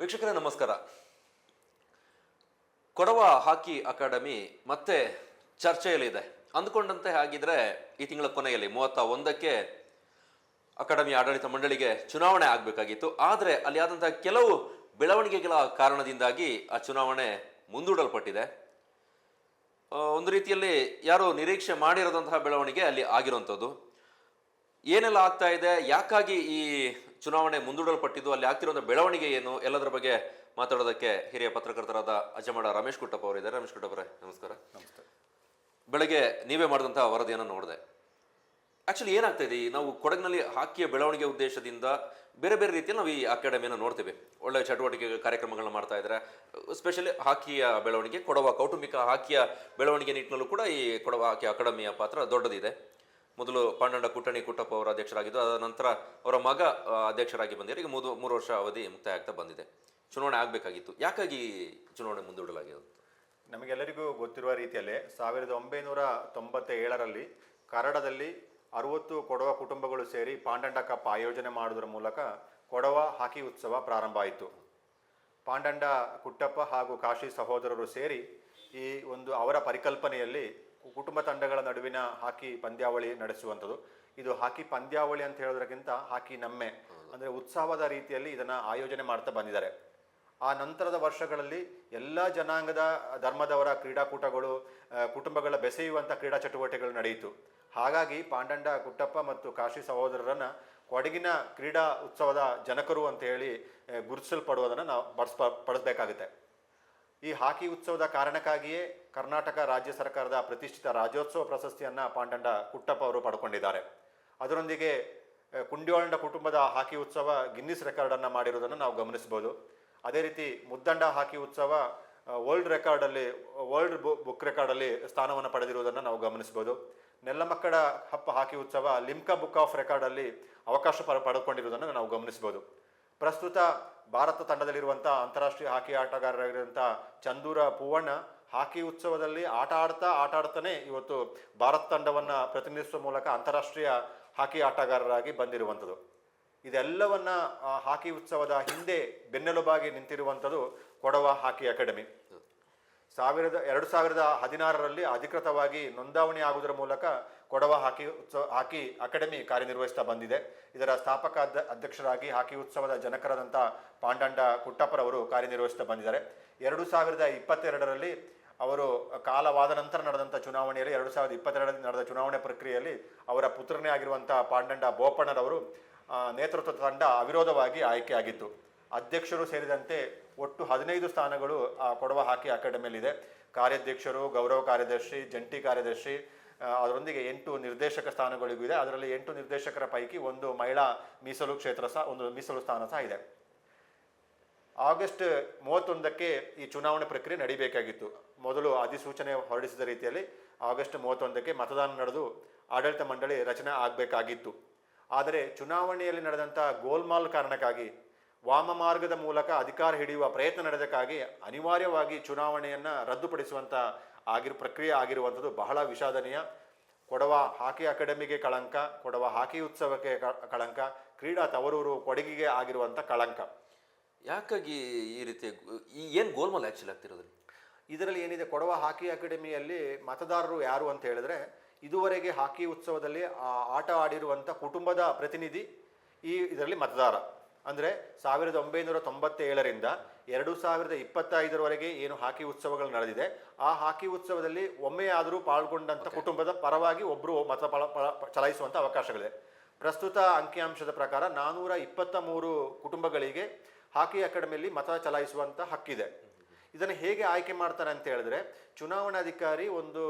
ವೀಕ್ಷಕರೇ, ನಮಸ್ಕಾರ. ಕೊಡವ ಹಾಕಿ ಅಕಾಡೆಮಿ ಮತ್ತೆ ಚರ್ಚೆಯಲ್ಲಿದೆ. ಅಂದ್ಕೊಂಡಂತೆ ಹಾಗಿದ್ರೆ ಈ ತಿಂಗಳ ಕೊನೆಯಲ್ಲಿ ಮೂವತ್ತ ಒಂದಕ್ಕೆ ಅಕಾಡೆಮಿ ಆಡಳಿತ ಮಂಡಳಿಗೆ ಚುನಾವಣೆ ಆಗಬೇಕಾಗಿತ್ತು. ಆದರೆ ಅಲ್ಲಿ ಆದಂತಹ ಕೆಲವು ಬೆಳವಣಿಗೆಗಳ ಕಾರಣದಿಂದಾಗಿ ಆ ಚುನಾವಣೆ ಮುಂದೂಡಲ್ಪಟ್ಟಿದೆ. ಒಂದು ರೀತಿಯಲ್ಲಿ ಯಾರು ನಿರೀಕ್ಷೆ ಮಾಡಿರೋದಂತಹ ಬೆಳವಣಿಗೆ ಅಲ್ಲಿ ಆಗಿರುವಂಥದ್ದು ಏನೆಲ್ಲ ಆಗ್ತಾ ಇದೆ? ಯಾಕಾಗಿ ಈ ಚುನಾವಣೆ ಮುಂದೂಡಲ್ಪಟ್ಟಿದ್ದು ಅಲ್ಲಿ ಆಗ್ತಿರುವಂಥ ಬೆಳವಣಿಗೆ ಏನು? ಎಲ್ಲದರ ಬಗ್ಗೆ ಮಾತಾಡೋದಕ್ಕೆ ಹಿರಿಯ ಪತ್ರಕರ್ತರಾದ ಅಜಮಾಡ ರಮೇಶ್ ಕುಟ್ಟಪ್ಪ ಅವರಿದ್ದಾರೆ ರಮೇಶ್ ಕುಟ್ಟಪ್ಪರೇ ನಮಸ್ಕಾರ. ನಮಸ್ಕಾರ ಬೆಳಗ್ಗೆ ನೀವೇ ಮಾಡಿದಂಥ ವರದಿಯನ್ನು ನೋಡಿದೆ. ಆಕ್ಚುಲಿ ಏನಾಗ್ತಾ ಇದೆ? ನಾವು ಕೊಡಗಿನಲ್ಲಿ ಹಾಕಿಯ ಬೆಳವಣಿಗೆ ಉದ್ದೇಶದಿಂದ ಬೇರೆ ಬೇರೆ ರೀತಿಯಲ್ಲಿ ನಾವು ಈ ಅಕಾಡೆಮಿಯನ್ನು ನೋಡ್ತೀವಿ. ಒಳ್ಳೆ ಚಟುವಟಿಕೆ ಕಾರ್ಯಕ್ರಮಗಳನ್ನ ಮಾಡ್ತಾ ಇದ್ದಾರೆ. ಸ್ಪೆಷಲಿ ಹಾಕಿಯ ಬೆಳವಣಿಗೆ ಕೊಡವ ಕೌಟುಂಬಿಕ ಹಾಕಿಯ ಬೆಳವಣಿಗೆ ನಿಟ್ಟಿನಲ್ಲೂ ಕೂಡ ಈ ಕೊಡವ ಹಾಕಿ ಅಕಾಡೆಮಿಯ ಪಾತ್ರ ದೊಡ್ಡದಿದೆ. ಮೊದಲು ಪಾಂಡಂಡ ಕುಟ್ಟಣಿ ಕುಟ್ಟಪ್ಪ ಅವರ ಅಧ್ಯಕ್ಷರಾಗಿದ್ದು, ಅದರ ನಂತರ ಅವರ ಮಗ ಅಧ್ಯಕ್ಷರಾಗಿ ಬಂದಿದ್ದಾರೆ. ಈಗ ಮೂರು ಮೂರು ವರ್ಷ ಅವಧಿ ಮುಕ್ತಾಯ ಆಗ್ತಾ ಬಂದಿದೆ. ಚುನಾವಣೆ ಆಗಬೇಕಾಗಿತ್ತು. ಯಾಕಾಗಿ ಚುನಾವಣೆ ಮುಂದೂಡಲಾಗಿದೆ ನಮಗೆಲ್ಲರಿಗೂ ಗೊತ್ತಿರುವ ರೀತಿಯಲ್ಲೇ ಸಾವಿರದ ಒಂಬೈನೂರ ತೊಂಬತ್ತ ಏಳರಲ್ಲಿ ಕನ್ನಡದಲ್ಲಿ ಅರವತ್ತು ಕೊಡವ ಕುಟುಂಬಗಳು ಸೇರಿ ಪಾಂಡಂಡ ಕಪ್ ಆಯೋಜನೆ ಮಾಡುವುದರ ಮೂಲಕ ಕೊಡವ ಹಾಕಿ ಉತ್ಸವ ಪ್ರಾರಂಭ ಆಯಿತು. ಪಾಂಡಂಡ ಕುಟ್ಟಪ್ಪ ಹಾಗೂ ಕಾಶಿ ಸಹೋದರರು ಸೇರಿ ಈ ಒಂದು ಅವರ ಪರಿಕಲ್ಪನೆಯಲ್ಲಿ ಕುಟುಂಬ ತಂಡಗಳ ನಡುವಿನ ಹಾಕಿ ಪಂದ್ಯಾವಳಿ ನಡೆಸುವಂಥದ್ದು. ಇದು ಹಾಕಿ ಪಂದ್ಯಾವಳಿ ಅಂತ ಹೇಳೋದಕ್ಕಿಂತ ಹಾಕಿ ನಮ್ಮೆ. ಅಂದರೆ ಉತ್ಸವದ ರೀತಿಯಲ್ಲಿ ಇದನ್ನು ಆಯೋಜನೆ ಮಾಡ್ತಾ ಬಂದಿದ್ದಾರೆ. ಆ ನಂತರದ ವರ್ಷಗಳಲ್ಲಿ ಎಲ್ಲ ಜನಾಂಗದ ಧರ್ಮದವರ ಕ್ರೀಡಾಕೂಟಗಳು ಕುಟುಂಬಗಳ ಬೆಸೆಯುವಂಥ ಕ್ರೀಡಾ ಚಟುವಟಿಕೆಗಳು ನಡೆಯಿತು. ಹಾಗಾಗಿ ಪಾಂಡಂಡ ಕುಟ್ಟಪ್ಪ ಮತ್ತು ಕಾಶಿ ಸಹೋದರರನ್ನು ಕೊಡಗಿನ ಕ್ರೀಡಾ ಉತ್ಸವದ ಜನಕರು ಅಂತ ಹೇಳಿ ಗುರುತಿಸಲ್ಪಡುವುದನ್ನು ನಾವು ಪಡಿಸ್ಪ ಪಡಿಸ್ಬೇಕಾಗುತ್ತೆ ಈ ಹಾಕಿ ಉತ್ಸವದ ಕಾರಣಕ್ಕಾಗಿಯೇ ಕರ್ನಾಟಕ ರಾಜ್ಯ ಸರ್ಕಾರದ ಪ್ರತಿಷ್ಠಿತ ರಾಜ್ಯೋತ್ಸವ ಪ್ರಶಸ್ತಿಯನ್ನು ಪಾಂಡಂಡ ಕುಟ್ಟಪ್ಪ ಅವರು ಪಡ್ಕೊಂಡಿದ್ದಾರೆ. ಅದರೊಂದಿಗೆ ಕುಂಡಿಯೋಳಂಡ ಕುಟುಂಬದ ಹಾಕಿ ಉತ್ಸವ ಗಿನ್ನಿಸ್ ರೆಕಾರ್ಡನ್ನು ಮಾಡಿರುವುದನ್ನು ನಾವು ಗಮನಿಸಬಹುದು. ಅದೇ ರೀತಿ ಮುದ್ದಂಡ ಹಾಕಿ ಉತ್ಸವ ವರ್ಲ್ಡ್ ರೆಕಾರ್ಡಲ್ಲಿ ವರ್ಲ್ಡ್ ಬುಕ್ ರೆಕಾರ್ಡಲ್ಲಿ ಸ್ಥಾನವನ್ನು ಪಡೆದಿರುವುದನ್ನು ನಾವು ಗಮನಿಸಬಹುದು. ನೆಲ್ಲಮಕ್ಕಡ ಹಪ್ಪ ಹಾಕಿ ಉತ್ಸವ ಲಿಮ್ಕಾ ಬುಕ್ ಆಫ್ ರೆಕಾರ್ಡಲ್ಲಿ ಅವಕಾಶ ಪಡ ಪಡ್ಕೊಂಡಿರುವುದನ್ನು ನಾವು ಗಮನಿಸಬಹುದು. ಪ್ರಸ್ತುತ ಭಾರತ ತಂಡದಲ್ಲಿರುವಂಥ ಅಂತಾರಾಷ್ಟ್ರೀಯ ಹಾಕಿ ಆಟಗಾರರಾಗಿರುವಂಥ ಚಂದೂರ ಪೂವಣ್ಣ ಹಾಕಿ ಉತ್ಸವದಲ್ಲಿ ಆಟ ಆಡ್ತಾ ಆಟ ಆಡ್ತಾನೆ ಇವತ್ತು ಭಾರತ ತಂಡವನ್ನು ಪ್ರತಿನಿಧಿಸುವ ಮೂಲಕ ಅಂತಾರಾಷ್ಟ್ರೀಯ ಹಾಕಿ ಆಟಗಾರರಾಗಿ ಬಂದಿರುವಂಥದ್ದು. ಇದೆಲ್ಲವನ್ನ ಹಾಕಿ ಉತ್ಸವದ ಹಿಂದೆ ಬೆನ್ನೆಲುಬಾಗಿ ನಿಂತಿರುವಂಥದ್ದು ಕೊಡವ ಹಾಕಿ ಅಕಾಡೆಮಿ. ಸಾವಿರದ, ಎರಡು ಸಾವಿರದ ಹದಿನಾರರಲ್ಲಿ ಅಧಿಕೃತವಾಗಿ ನೋಂದಾವಣಿ ಆಗುವುದರ ಮೂಲಕ ಕೊಡವ ಹಾಕಿ ಉತ್ಸವ, ಹಾಕಿ ಅಕಾಡೆಮಿ ಕಾರ್ಯನಿರ್ವಹಿಸ್ತಾ ಬಂದಿದೆ. ಇದರ ಸ್ಥಾಪಕ ಅಧ್ಯ ಅಧ್ಯಕ್ಷರಾಗಿ ಹಾಕಿ ಉತ್ಸವದ ಜನಕರಾದಂಥ ಪಾಂಡಂಡ ಕುಟ್ಟಪ್ಪರವರು ಕಾರ್ಯನಿರ್ವಹಿಸ್ತಾ ಬಂದಿದ್ದಾರೆ. ಎರಡು ಸಾವಿರದ ಇಪ್ಪತ್ತೆರಡರಲ್ಲಿ ಅವರು ಕಾಲವಾದ ನಂತರ ನಡೆದಂಥ ಚುನಾವಣೆಯಲ್ಲಿ, ಎರಡು ಸಾವಿರದ ಇಪ್ಪತ್ತೆರಡರಲ್ಲಿ ನಡೆದ ಚುನಾವಣೆ ಪ್ರಕ್ರಿಯೆಯಲ್ಲಿ ಅವರ ಪುತ್ರನೇ ಆಗಿರುವಂಥ ಪಾಂಡಂಡ ಬೋಪಣ್ಣರವರು ನೇತೃತ್ವ ತಂಡ ಅವಿರೋಧವಾಗಿ ಆಯ್ಕೆಯಾಗಿತ್ತು ಅಧ್ಯಕ್ಷರು ಸೇರಿದಂತೆ ಒಟ್ಟು ಹದಿನೈದು ಸ್ಥಾನಗಳು ಕೊಡವ ಹಾಕಿ ಅಕಾಡೆಮಿಯಲ್ಲಿದೆ. ಕಾರ್ಯಾಧ್ಯಕ್ಷರು, ಗೌರವ ಕಾರ್ಯದರ್ಶಿ, ಜಂಟಿ ಕಾರ್ಯದರ್ಶಿ ಅದರೊಂದಿಗೆ ಎಂಟು ನಿರ್ದೇಶಕ ಸ್ಥಾನಗಳಿಗೂ ಇದೆ. ಅದರಲ್ಲಿ ಎಂಟು ನಿರ್ದೇಶಕರ ಪೈಕಿ ಒಂದು ಮಹಿಳಾ ಮೀಸಲು ಕ್ಷೇತ್ರ ಸಹ, ಒಂದು ಮೀಸಲು ಸ್ಥಾನ ಸಹ ಇದೆ. ಆಗಸ್ಟ್ ಮೂವತ್ತೊಂದಕ್ಕೆ ಈ ಚುನಾವಣೆ ಪ್ರಕ್ರಿಯೆ ನಡೀಬೇಕಾಗಿತ್ತು. ಮೊದಲು ಅಧಿಸೂಚನೆ ಹೊರಡಿಸಿದ ರೀತಿಯಲ್ಲಿ ಆಗಸ್ಟ್ ಮೂವತ್ತೊಂದಕ್ಕೆ ಮತದಾನ ನಡೆದು ಆಡಳಿತ ಮಂಡಳಿ ರಚನೆ ಆಗಬೇಕಾಗಿತ್ತು. ಆದರೆ ಚುನಾವಣೆಯಲ್ಲಿ ನಡೆದಂಥ ಗೋಲ್ಮಾಲ್ ಕಾರಣಕ್ಕಾಗಿ ವಾಮ ಮಾರ್ಗದ ಮೂಲಕ ಅಧಿಕಾರ ಹಿಡಿಯುವ ಪ್ರಯತ್ನ ನಡೆದಕ್ಕಾಗಿ ಅನಿವಾರ್ಯವಾಗಿ ಚುನಾವಣೆಯನ್ನು ರದ್ದುಪಡಿಸುವಂಥ ಆಗಿರು ಪ್ರಕ್ರಿಯೆ ಆಗಿರುವಂಥದ್ದು ಬಹಳ ವಿಷಾದನೀಯ. ಕೊಡವ ಹಾಕಿ ಅಕಾಡೆಮಿಗೆ ಕಳಂಕ ಕೊಡವ ಹಾಕಿ ಉತ್ಸವಕ್ಕೆ ಕಳಂಕ ಕ್ರೀಡಾ ತವರೂರು ಕೊಡಗಿಗೆ ಆಗಿರುವಂಥ ಕಳಂಕ. ಯಾಕಾಗಿ ಈ ರೀತಿ ಈ ಏನು ಗೋಲ್ಮಾಲ್ ಆ್ಯಕ್ಚುಲಿ ಆಗ್ತಿರೋದ್ರಿ ಇದರಲ್ಲಿ ಏನಿದೆ ಕೊಡವ ಹಾಕಿ ಅಕಾಡೆಮಿಯಲ್ಲಿ ಮತದಾರರು ಯಾರು ಅಂತ ಹೇಳಿದ್ರೆ ಇದುವರೆಗೆ ಹಾಕಿ ಉತ್ಸವದಲ್ಲಿ ಆ ಆಟ ಆಡಿರುವಂಥ ಕುಟುಂಬದ ಪ್ರತಿನಿಧಿ ಈ ಇದರಲ್ಲಿ ಮತದಾರ. ಅಂದರೆ ಸಾವಿರದ ಒಂಬೈನೂರ ತೊಂಬತ್ತೇಳರಿಂದ ಎರಡು ಸಾವಿರದ ಇಪ್ಪತ್ತೈದರವರೆಗೆ ಏನು ಹಾಕಿ ಉತ್ಸವಗಳು ನಡೆದಿದೆ. ಆ ಹಾಕಿ ಉತ್ಸವದಲ್ಲಿ ಒಮ್ಮೆಯಾದರೂ ಪಾಲ್ಗೊಂಡಂಥ ಕುಟುಂಬದ ಪರವಾಗಿ ಒಬ್ಬರು ಮತ ಪಳ ಚಲಾಯಿಸುವಂಥ ಅವಕಾಶಗಳಿದೆ. ಪ್ರಸ್ತುತ ಅಂಕಿಅಂಶದ ಪ್ರಕಾರ ನಾನೂರ ಇಪ್ಪತ್ತ ಮೂರು ಕುಟುಂಬಗಳಿಗೆ ಹಾಕಿ ಅಕಾಡೆಮಿಯಲ್ಲಿ ಮತ ಚಲಾಯಿಸುವಂಥ ಹಕ್ಕಿದೆ. ಇದನ್ನು ಹೇಗೆ ಆಯ್ಕೆ ಮಾಡ್ತಾರೆ ಅಂತ ಹೇಳಿದ್ರೆ ಚುನಾವಣಾಧಿಕಾರಿ ಒಂದು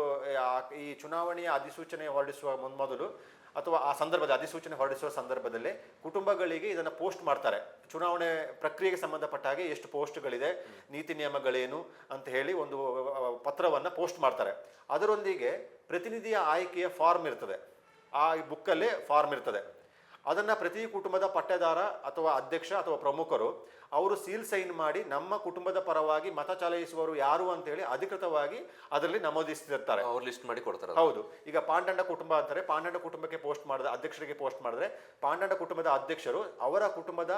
ಈ ಚುನಾವಣೆಯ ಅಧಿಸೂಚನೆ ಹೊರಡಿಸುವ ಮೊದಲು ಅಥವಾ ಆ ಸಂದರ್ಭದ ಅಧಿಸೂಚನೆ ಹೊರಡಿಸುವ ಸಂದರ್ಭದಲ್ಲಿ ಕುಟುಂಬಗಳಿಗೆ ಇದನ್ನು ಪೋಸ್ಟ್ ಮಾಡ್ತಾರೆ. ಚುನಾವಣೆ ಪ್ರಕ್ರಿಯೆಗೆ ಸಂಬಂಧಪಟ್ಟ ಹಾಗೆ ಎಷ್ಟು ಪೋಸ್ಟ್ಗಳಿದೆ, ನೀತಿ ನಿಯಮಗಳೇನು ಅಂತ ಹೇಳಿ ಒಂದು ಪತ್ರವನ್ನು ಪೋಸ್ಟ್ ಮಾಡ್ತಾರೆ. ಅದರೊಂದಿಗೆ ಪ್ರತಿನಿಧಿಯ ಆಯ್ಕೆಯ ಫಾರ್ಮ್ ಇರ್ತದೆ. ಆ ಬುಕ್ಕಲ್ಲಿ ಫಾರ್ಮ್ ಇರ್ತದೆ. ಅದನ್ನು ಪ್ರತಿ ಕುಟುಂಬದ ಪಟ್ಟೆದಾರ ಅಥವಾ ಅಧ್ಯಕ್ಷ ಅಥವಾ ಪ್ರಮುಖರು ಅವರು ಸೀಲ್ ಸೈನ್ ಮಾಡಿ ನಮ್ಮ ಕುಟುಂಬದ ಪರವಾಗಿ ಮತ ಚಲಾಯಿಸುವವರು ಯಾರು ಅಂತ ಹೇಳಿ ಅಧಿಕೃತವಾಗಿ ಅದರಲ್ಲಿ ನಮೂದಿಸ್ತಿರ್ತಾರೆ. ಅವ್ರು ಲಿಸ್ಟ್ ಮಾಡಿ ಕೊಡ್ತಾರೆ ಹೌದು. ಈಗ ಪಾಂಡಂಡ ಕುಟುಂಬ ಅಂತಾರೆ. ಪಾಂಡಂಡ ಕುಟುಂಬಕ್ಕೆ ಪೋಸ್ಟ್ ಮಾಡಿದ ಅಧ್ಯಕ್ಷರಿಗೆ ಪೋಸ್ಟ್ ಮಾಡಿದ್ರೆ ಪಾಂಡಂಡ ಕುಟುಂಬದ ಅಧ್ಯಕ್ಷರು ಅವರ ಕುಟುಂಬದ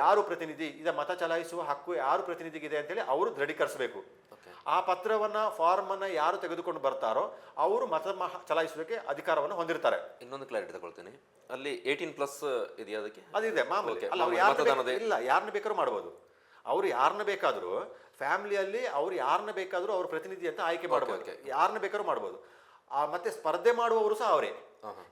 ಯಾರು ಪ್ರತಿನಿಧಿ ಇದ ಮತ ಚಲಾಯಿಸುವ ಹಕ್ಕು ಯಾರು ಪ್ರತಿನಿಧಿಗಿದೆ ಅಂತೇಳಿ ಅವರು ದೃಢೀಕರಿಸಬೇಕು. ಆ ಪತ್ರವನ್ನ ಫಾರ್ಮ್ ಅನ್ನ ಯಾರು ತೆಗೆದುಕೊಂಡು ಬರ್ತಾರೋ ಅವರು ಮತ ಚಲಾಯಿಸಲಿಕ್ಕೆ ಅಧಿಕಾರವನ್ನು ಹೊಂದಿರ್ತಾರೆ. ಇನ್ನೊಂದು ಕ್ಲಾರಿಟಿ ತಗೊಳ್ತೀನಿ. ಅಲ್ಲಿ ಏಯ್ಟೀನ್ ಪ್ಲಸ್ ಇದೆಯಾ ಅದಕ್ಕೆ? ಅದಿದೆ ಮಾಮೂಲಿ. ಇಲ್ಲ ಯಾರನ್ನ ಬೇಕಾದ್ರೂ ಮಾಡ್ಬೋದು ಅವ್ರು ಯಾರನ್ನ ಬೇಕಾದರೂ ಫ್ಯಾಮಿಲಿಯಲ್ಲಿ ಅವ್ರು ಯಾರನ್ನ ಬೇಕಾದರೂ ಅವ್ರ ಪ್ರತಿನಿಧಿ ಅಂತ ಆಯ್ಕೆ ಮಾಡಬಹುದು. ಯಾರನ್ನ ಬೇಕಾದ್ರೂ ಮಾಡ್ಬೋದು. ಆ ಮತ್ತೆ ಸ್ಪರ್ಧೆ ಮಾಡುವವರು ಸಹ ಅವರೇ.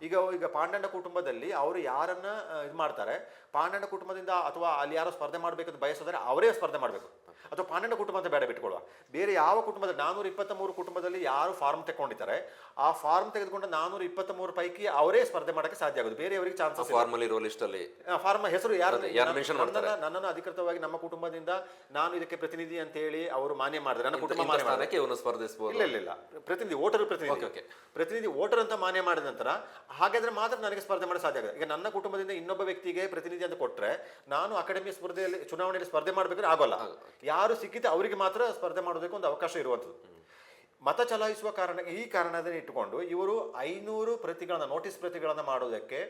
ಈಗ ಈಗ ಪಾಂಡಂಡ ಕುಟುಂಬದಲ್ಲಿ ಅವರು ಯಾರನ್ನ ಇದು ಮಾಡ್ತಾರೆ ಪಾಂಡಂಡ ಕುಟುಂಬದಿಂದ ಅಥವಾ ಅಲ್ಲಿ ಯಾರೋ ಸ್ಪರ್ಧೆ ಮಾಡ್ಬೇಕಂತ ಬಯಸಿದ್ರೆ ಅವರೇ ಸ್ಪರ್ಧೆ ಮಾಡಬೇಕು. ಅಥವಾ ಪನ್ನೆಂಡು ಕುಟುಂಬ ಅಂತ ಬೇಡ ಬಿಟ್ಕೊಳ್ಳುವ ಬೇರೆ ಯಾವ ಕುಟುಂಬದ ನಾನೂರ ಇಪ್ಪತ್ತ ಮೂರು ಕುಟುಂಬದಲ್ಲಿ ಯಾರು ಫಾರ್ಮ್ ತಗೊಂಡಿದ್ದಾರೆ ಆ ಫಾರ್ಮ್ ತೆಗೆದುಕೊಂಡ ನಾನೂರ ಇಪ್ಪತ್ತ ಮೂರು ಪೈಕಿ ಅವರೇ ಸ್ಪರ್ಧೆ ಮಾಡಕ್ಕೆ ಸಾಧ್ಯ ಆಗೋದು. ಬೇರೆಯವರಿಗೆ ಚಾನ್ಸಸ್ ಫಾರ್ಮಲ್ ಇರೋ ಲಿಸ್ಟಲ್ಲಿ ಫಾರ್ಮ್ ಹೆಸರು ಯಾರು? ನನ್ನನ್ನು ಅಧಿಕೃತವಾಗಿ ನಮ್ಮ ಕುಟುಂಬದಿಂದ ನಾನು ಇದಕ್ಕೆ ಪ್ರತಿನಿಧಿ ಅಂತ ಹೇಳಿ ಅವರು ಮಾನ್ಯ ಮಾಡಿದ್ರೆ ನನ್ನ ಕುಟುಂಬ ಮಾನ್ಯ ಮಾಡಿದ್ರೆ ಇವನು ಸ್ಪರ್ಧಿಸಬಹುದು ಇಲ್ಲ ಇಲ್ಲ ಪ್ರತಿನಿಧಿ ವೋಟರ್ ಪ್ರತಿನಿಧಿ. ಓಕೆ. ಪ್ರತಿನಿಧಿ ವೋಟರ್ ಅಂತ ಮಾನ್ಯ ಮಾಡಿದ ನಂತರ ಹಾಗಾದ್ರೆ ಮಾತ್ರ ನನಗೆ ಸ್ಪರ್ಧೆ ಮಾಡೋ ಸಾಧ್ಯ ಆಗುತ್ತೆ ಈಗ ನನ್ನ ಕುಟುಂಬದಿಂದ ಇನ್ನೊಬ್ಬ ವ್ಯಕ್ತಿಗೆ ಪ್ರತಿನಿಧಿ ಅಂತ ಕೊಟ್ಟರೆ ನಾನು ಅಕಾಡೆಮಿ ಸ್ಪರ್ಧೆಯಲ್ಲಿ ಚುನಾವಣೆಯಲ್ಲಿ ಸ್ಪರ್ಧೆ ಮಾಡಬೇಕಾದ್ರೆ ಆಗೋಲ್ಲ. ಯಾರು ಸಿಕ್ಕಿದೆ ಅವರಿಗೆ ಮಾತ್ರ ಸ್ಪರ್ಧೆ ಮಾಡೋದಕ್ಕೆ ಒಂದು ಅವಕಾಶ ಇರುವಂಥದ್ದು. ಮತ ಚಲಾಯಿಸುವ ಕಾರಣ, ಈ ಕಾರಣದಲ್ಲಿ ಇಟ್ಟುಕೊಂಡು ಇವರು ಐನೂರು ಪ್ರತಿಗಳನ್ನ, ನೋಟಿಸ್ ಪ್ರತಿಗಳನ್ನ ಮಾಡೋದಕ್ಕೆ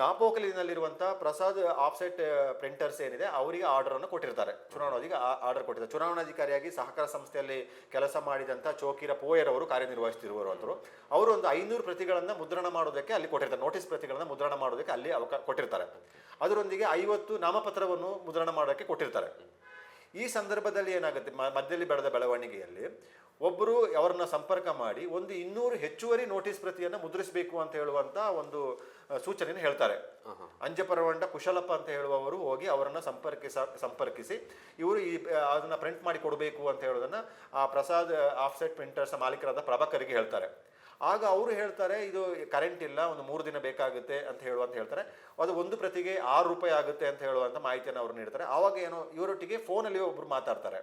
ನಾಪೋಕಲಿನಲ್ಲಿರುವಂಥ ಪ್ರಸಾದ್ ಆಫ್ಸೆಟ್ ಪ್ರಿಂಟರ್ಸ್ ಏನಿದೆ, ಅವರಿಗೆ ಆರ್ಡರನ್ನು ಕೊಟ್ಟಿರ್ತಾರೆ. ಚುನಾವಣಾಧಿಕ ಆರ್ಡರ್ ಕೊಟ್ಟಿದ್ದಾರೆ. ಚುನಾವಣಾಧಿಕಾರಿಯಾಗಿ ಸಹಕಾರ ಸಂಸ್ಥೆಯಲ್ಲಿ ಕೆಲಸ ಮಾಡಿದಂಥ ಚೋಕಿರ ಪೋಯರ್ ಅವರು ಕಾರ್ಯನಿರ್ವಹಿಸ್ತಿರುವವರು ಅವರು ಒಂದು ಐನೂರು ಪ್ರತಿಗಳನ್ನ ಮುದ್ರಣ ಮಾಡೋದಕ್ಕೆ ಅಲ್ಲಿ ಕೊಟ್ಟಿರ್ತಾರೆ. ನೋಟಿಸ್ ಪ್ರತಿಗಳನ್ನ ಮುದ್ರಣ ಮಾಡೋದಕ್ಕೆ ಅಲ್ಲಿ ಅವಕಾಶ ಕೊಟ್ಟಿರ್ತಾರೆ. ಅದರೊಂದಿಗೆ ಐವತ್ತು ನಾಮಪತ್ರವನ್ನು ಮುದ್ರಣ ಮಾಡೋಕ್ಕೆ ಕೊಟ್ಟಿರ್ತಾರೆ. ಈ ಸಂದರ್ಭದಲ್ಲಿ ಏನಾಗುತ್ತೆ? ಮಧ್ಯದಲ್ಲಿ ಬೆಳೆದ ಬೆಳವಣಿಗೆಯಲ್ಲಿ ಒಬ್ಬರು ಅವರನ್ನ ಸಂಪರ್ಕ ಮಾಡಿ ಒಂದು ಇನ್ನೂರು ಹೆಚ್ಚುವರಿ ನೋಟಿಸ್ ಪ್ರತಿಯನ್ನು ಮುದ್ರಿಸಬೇಕು ಅಂತ ಹೇಳುವಂತ ಒಂದು ಸೂಚನೆಯನ್ನು ಹೇಳ್ತಾರೆ. ಅಂಜಪರವಂಡ ಕುಶಲಪ್ಪ ಅಂತ ಹೇಳುವವರು ಹೋಗಿ ಅವರನ್ನ ಸಂಪರ್ಕಿಸ ಸಂಪರ್ಕಿಸಿ ಇವರು ಈ ಅದನ್ನ ಪ್ರಿಂಟ್ ಮಾಡಿ ಕೊಡಬೇಕು ಅಂತ ಹೇಳೋದನ್ನ ಆ ಪ್ರಸಾದ್ ಆಫ್ಸೆಟ್ ಪ್ರಿಂಟರ್ಸ್ ಮಾಲೀಕರಾದ ಪ್ರಭಾಕರಿಗೆ ಹೇಳ್ತಾರೆ. ಆಗ ಅವರು ಹೇಳ್ತಾರೆ, ಇದು ಕರೆಂಟ್ ಇಲ್ಲ, ಒಂದು ಮೂರು ದಿನ ಬೇಕಾಗುತ್ತೆ ಅಂತ ಹೇಳುವಂತ ಹೇಳ್ತಾರೆ. ಅದು ಒಂದು ಪ್ರತಿಗೆ ಆರು ರೂಪಾಯಿ ಆಗುತ್ತೆ ಅಂತ ಹೇಳುವಂತ ಮಾಹಿತಿಯನ್ನು ಅವರು ನೀಡ್ತಾರೆ. ಆವಾಗ ಏನೋ, ಇವರೊಟ್ಟಿಗೆ ಫೋನಲ್ಲಿ ಒಬ್ರು ಮಾತಾಡ್ತಾರೆ.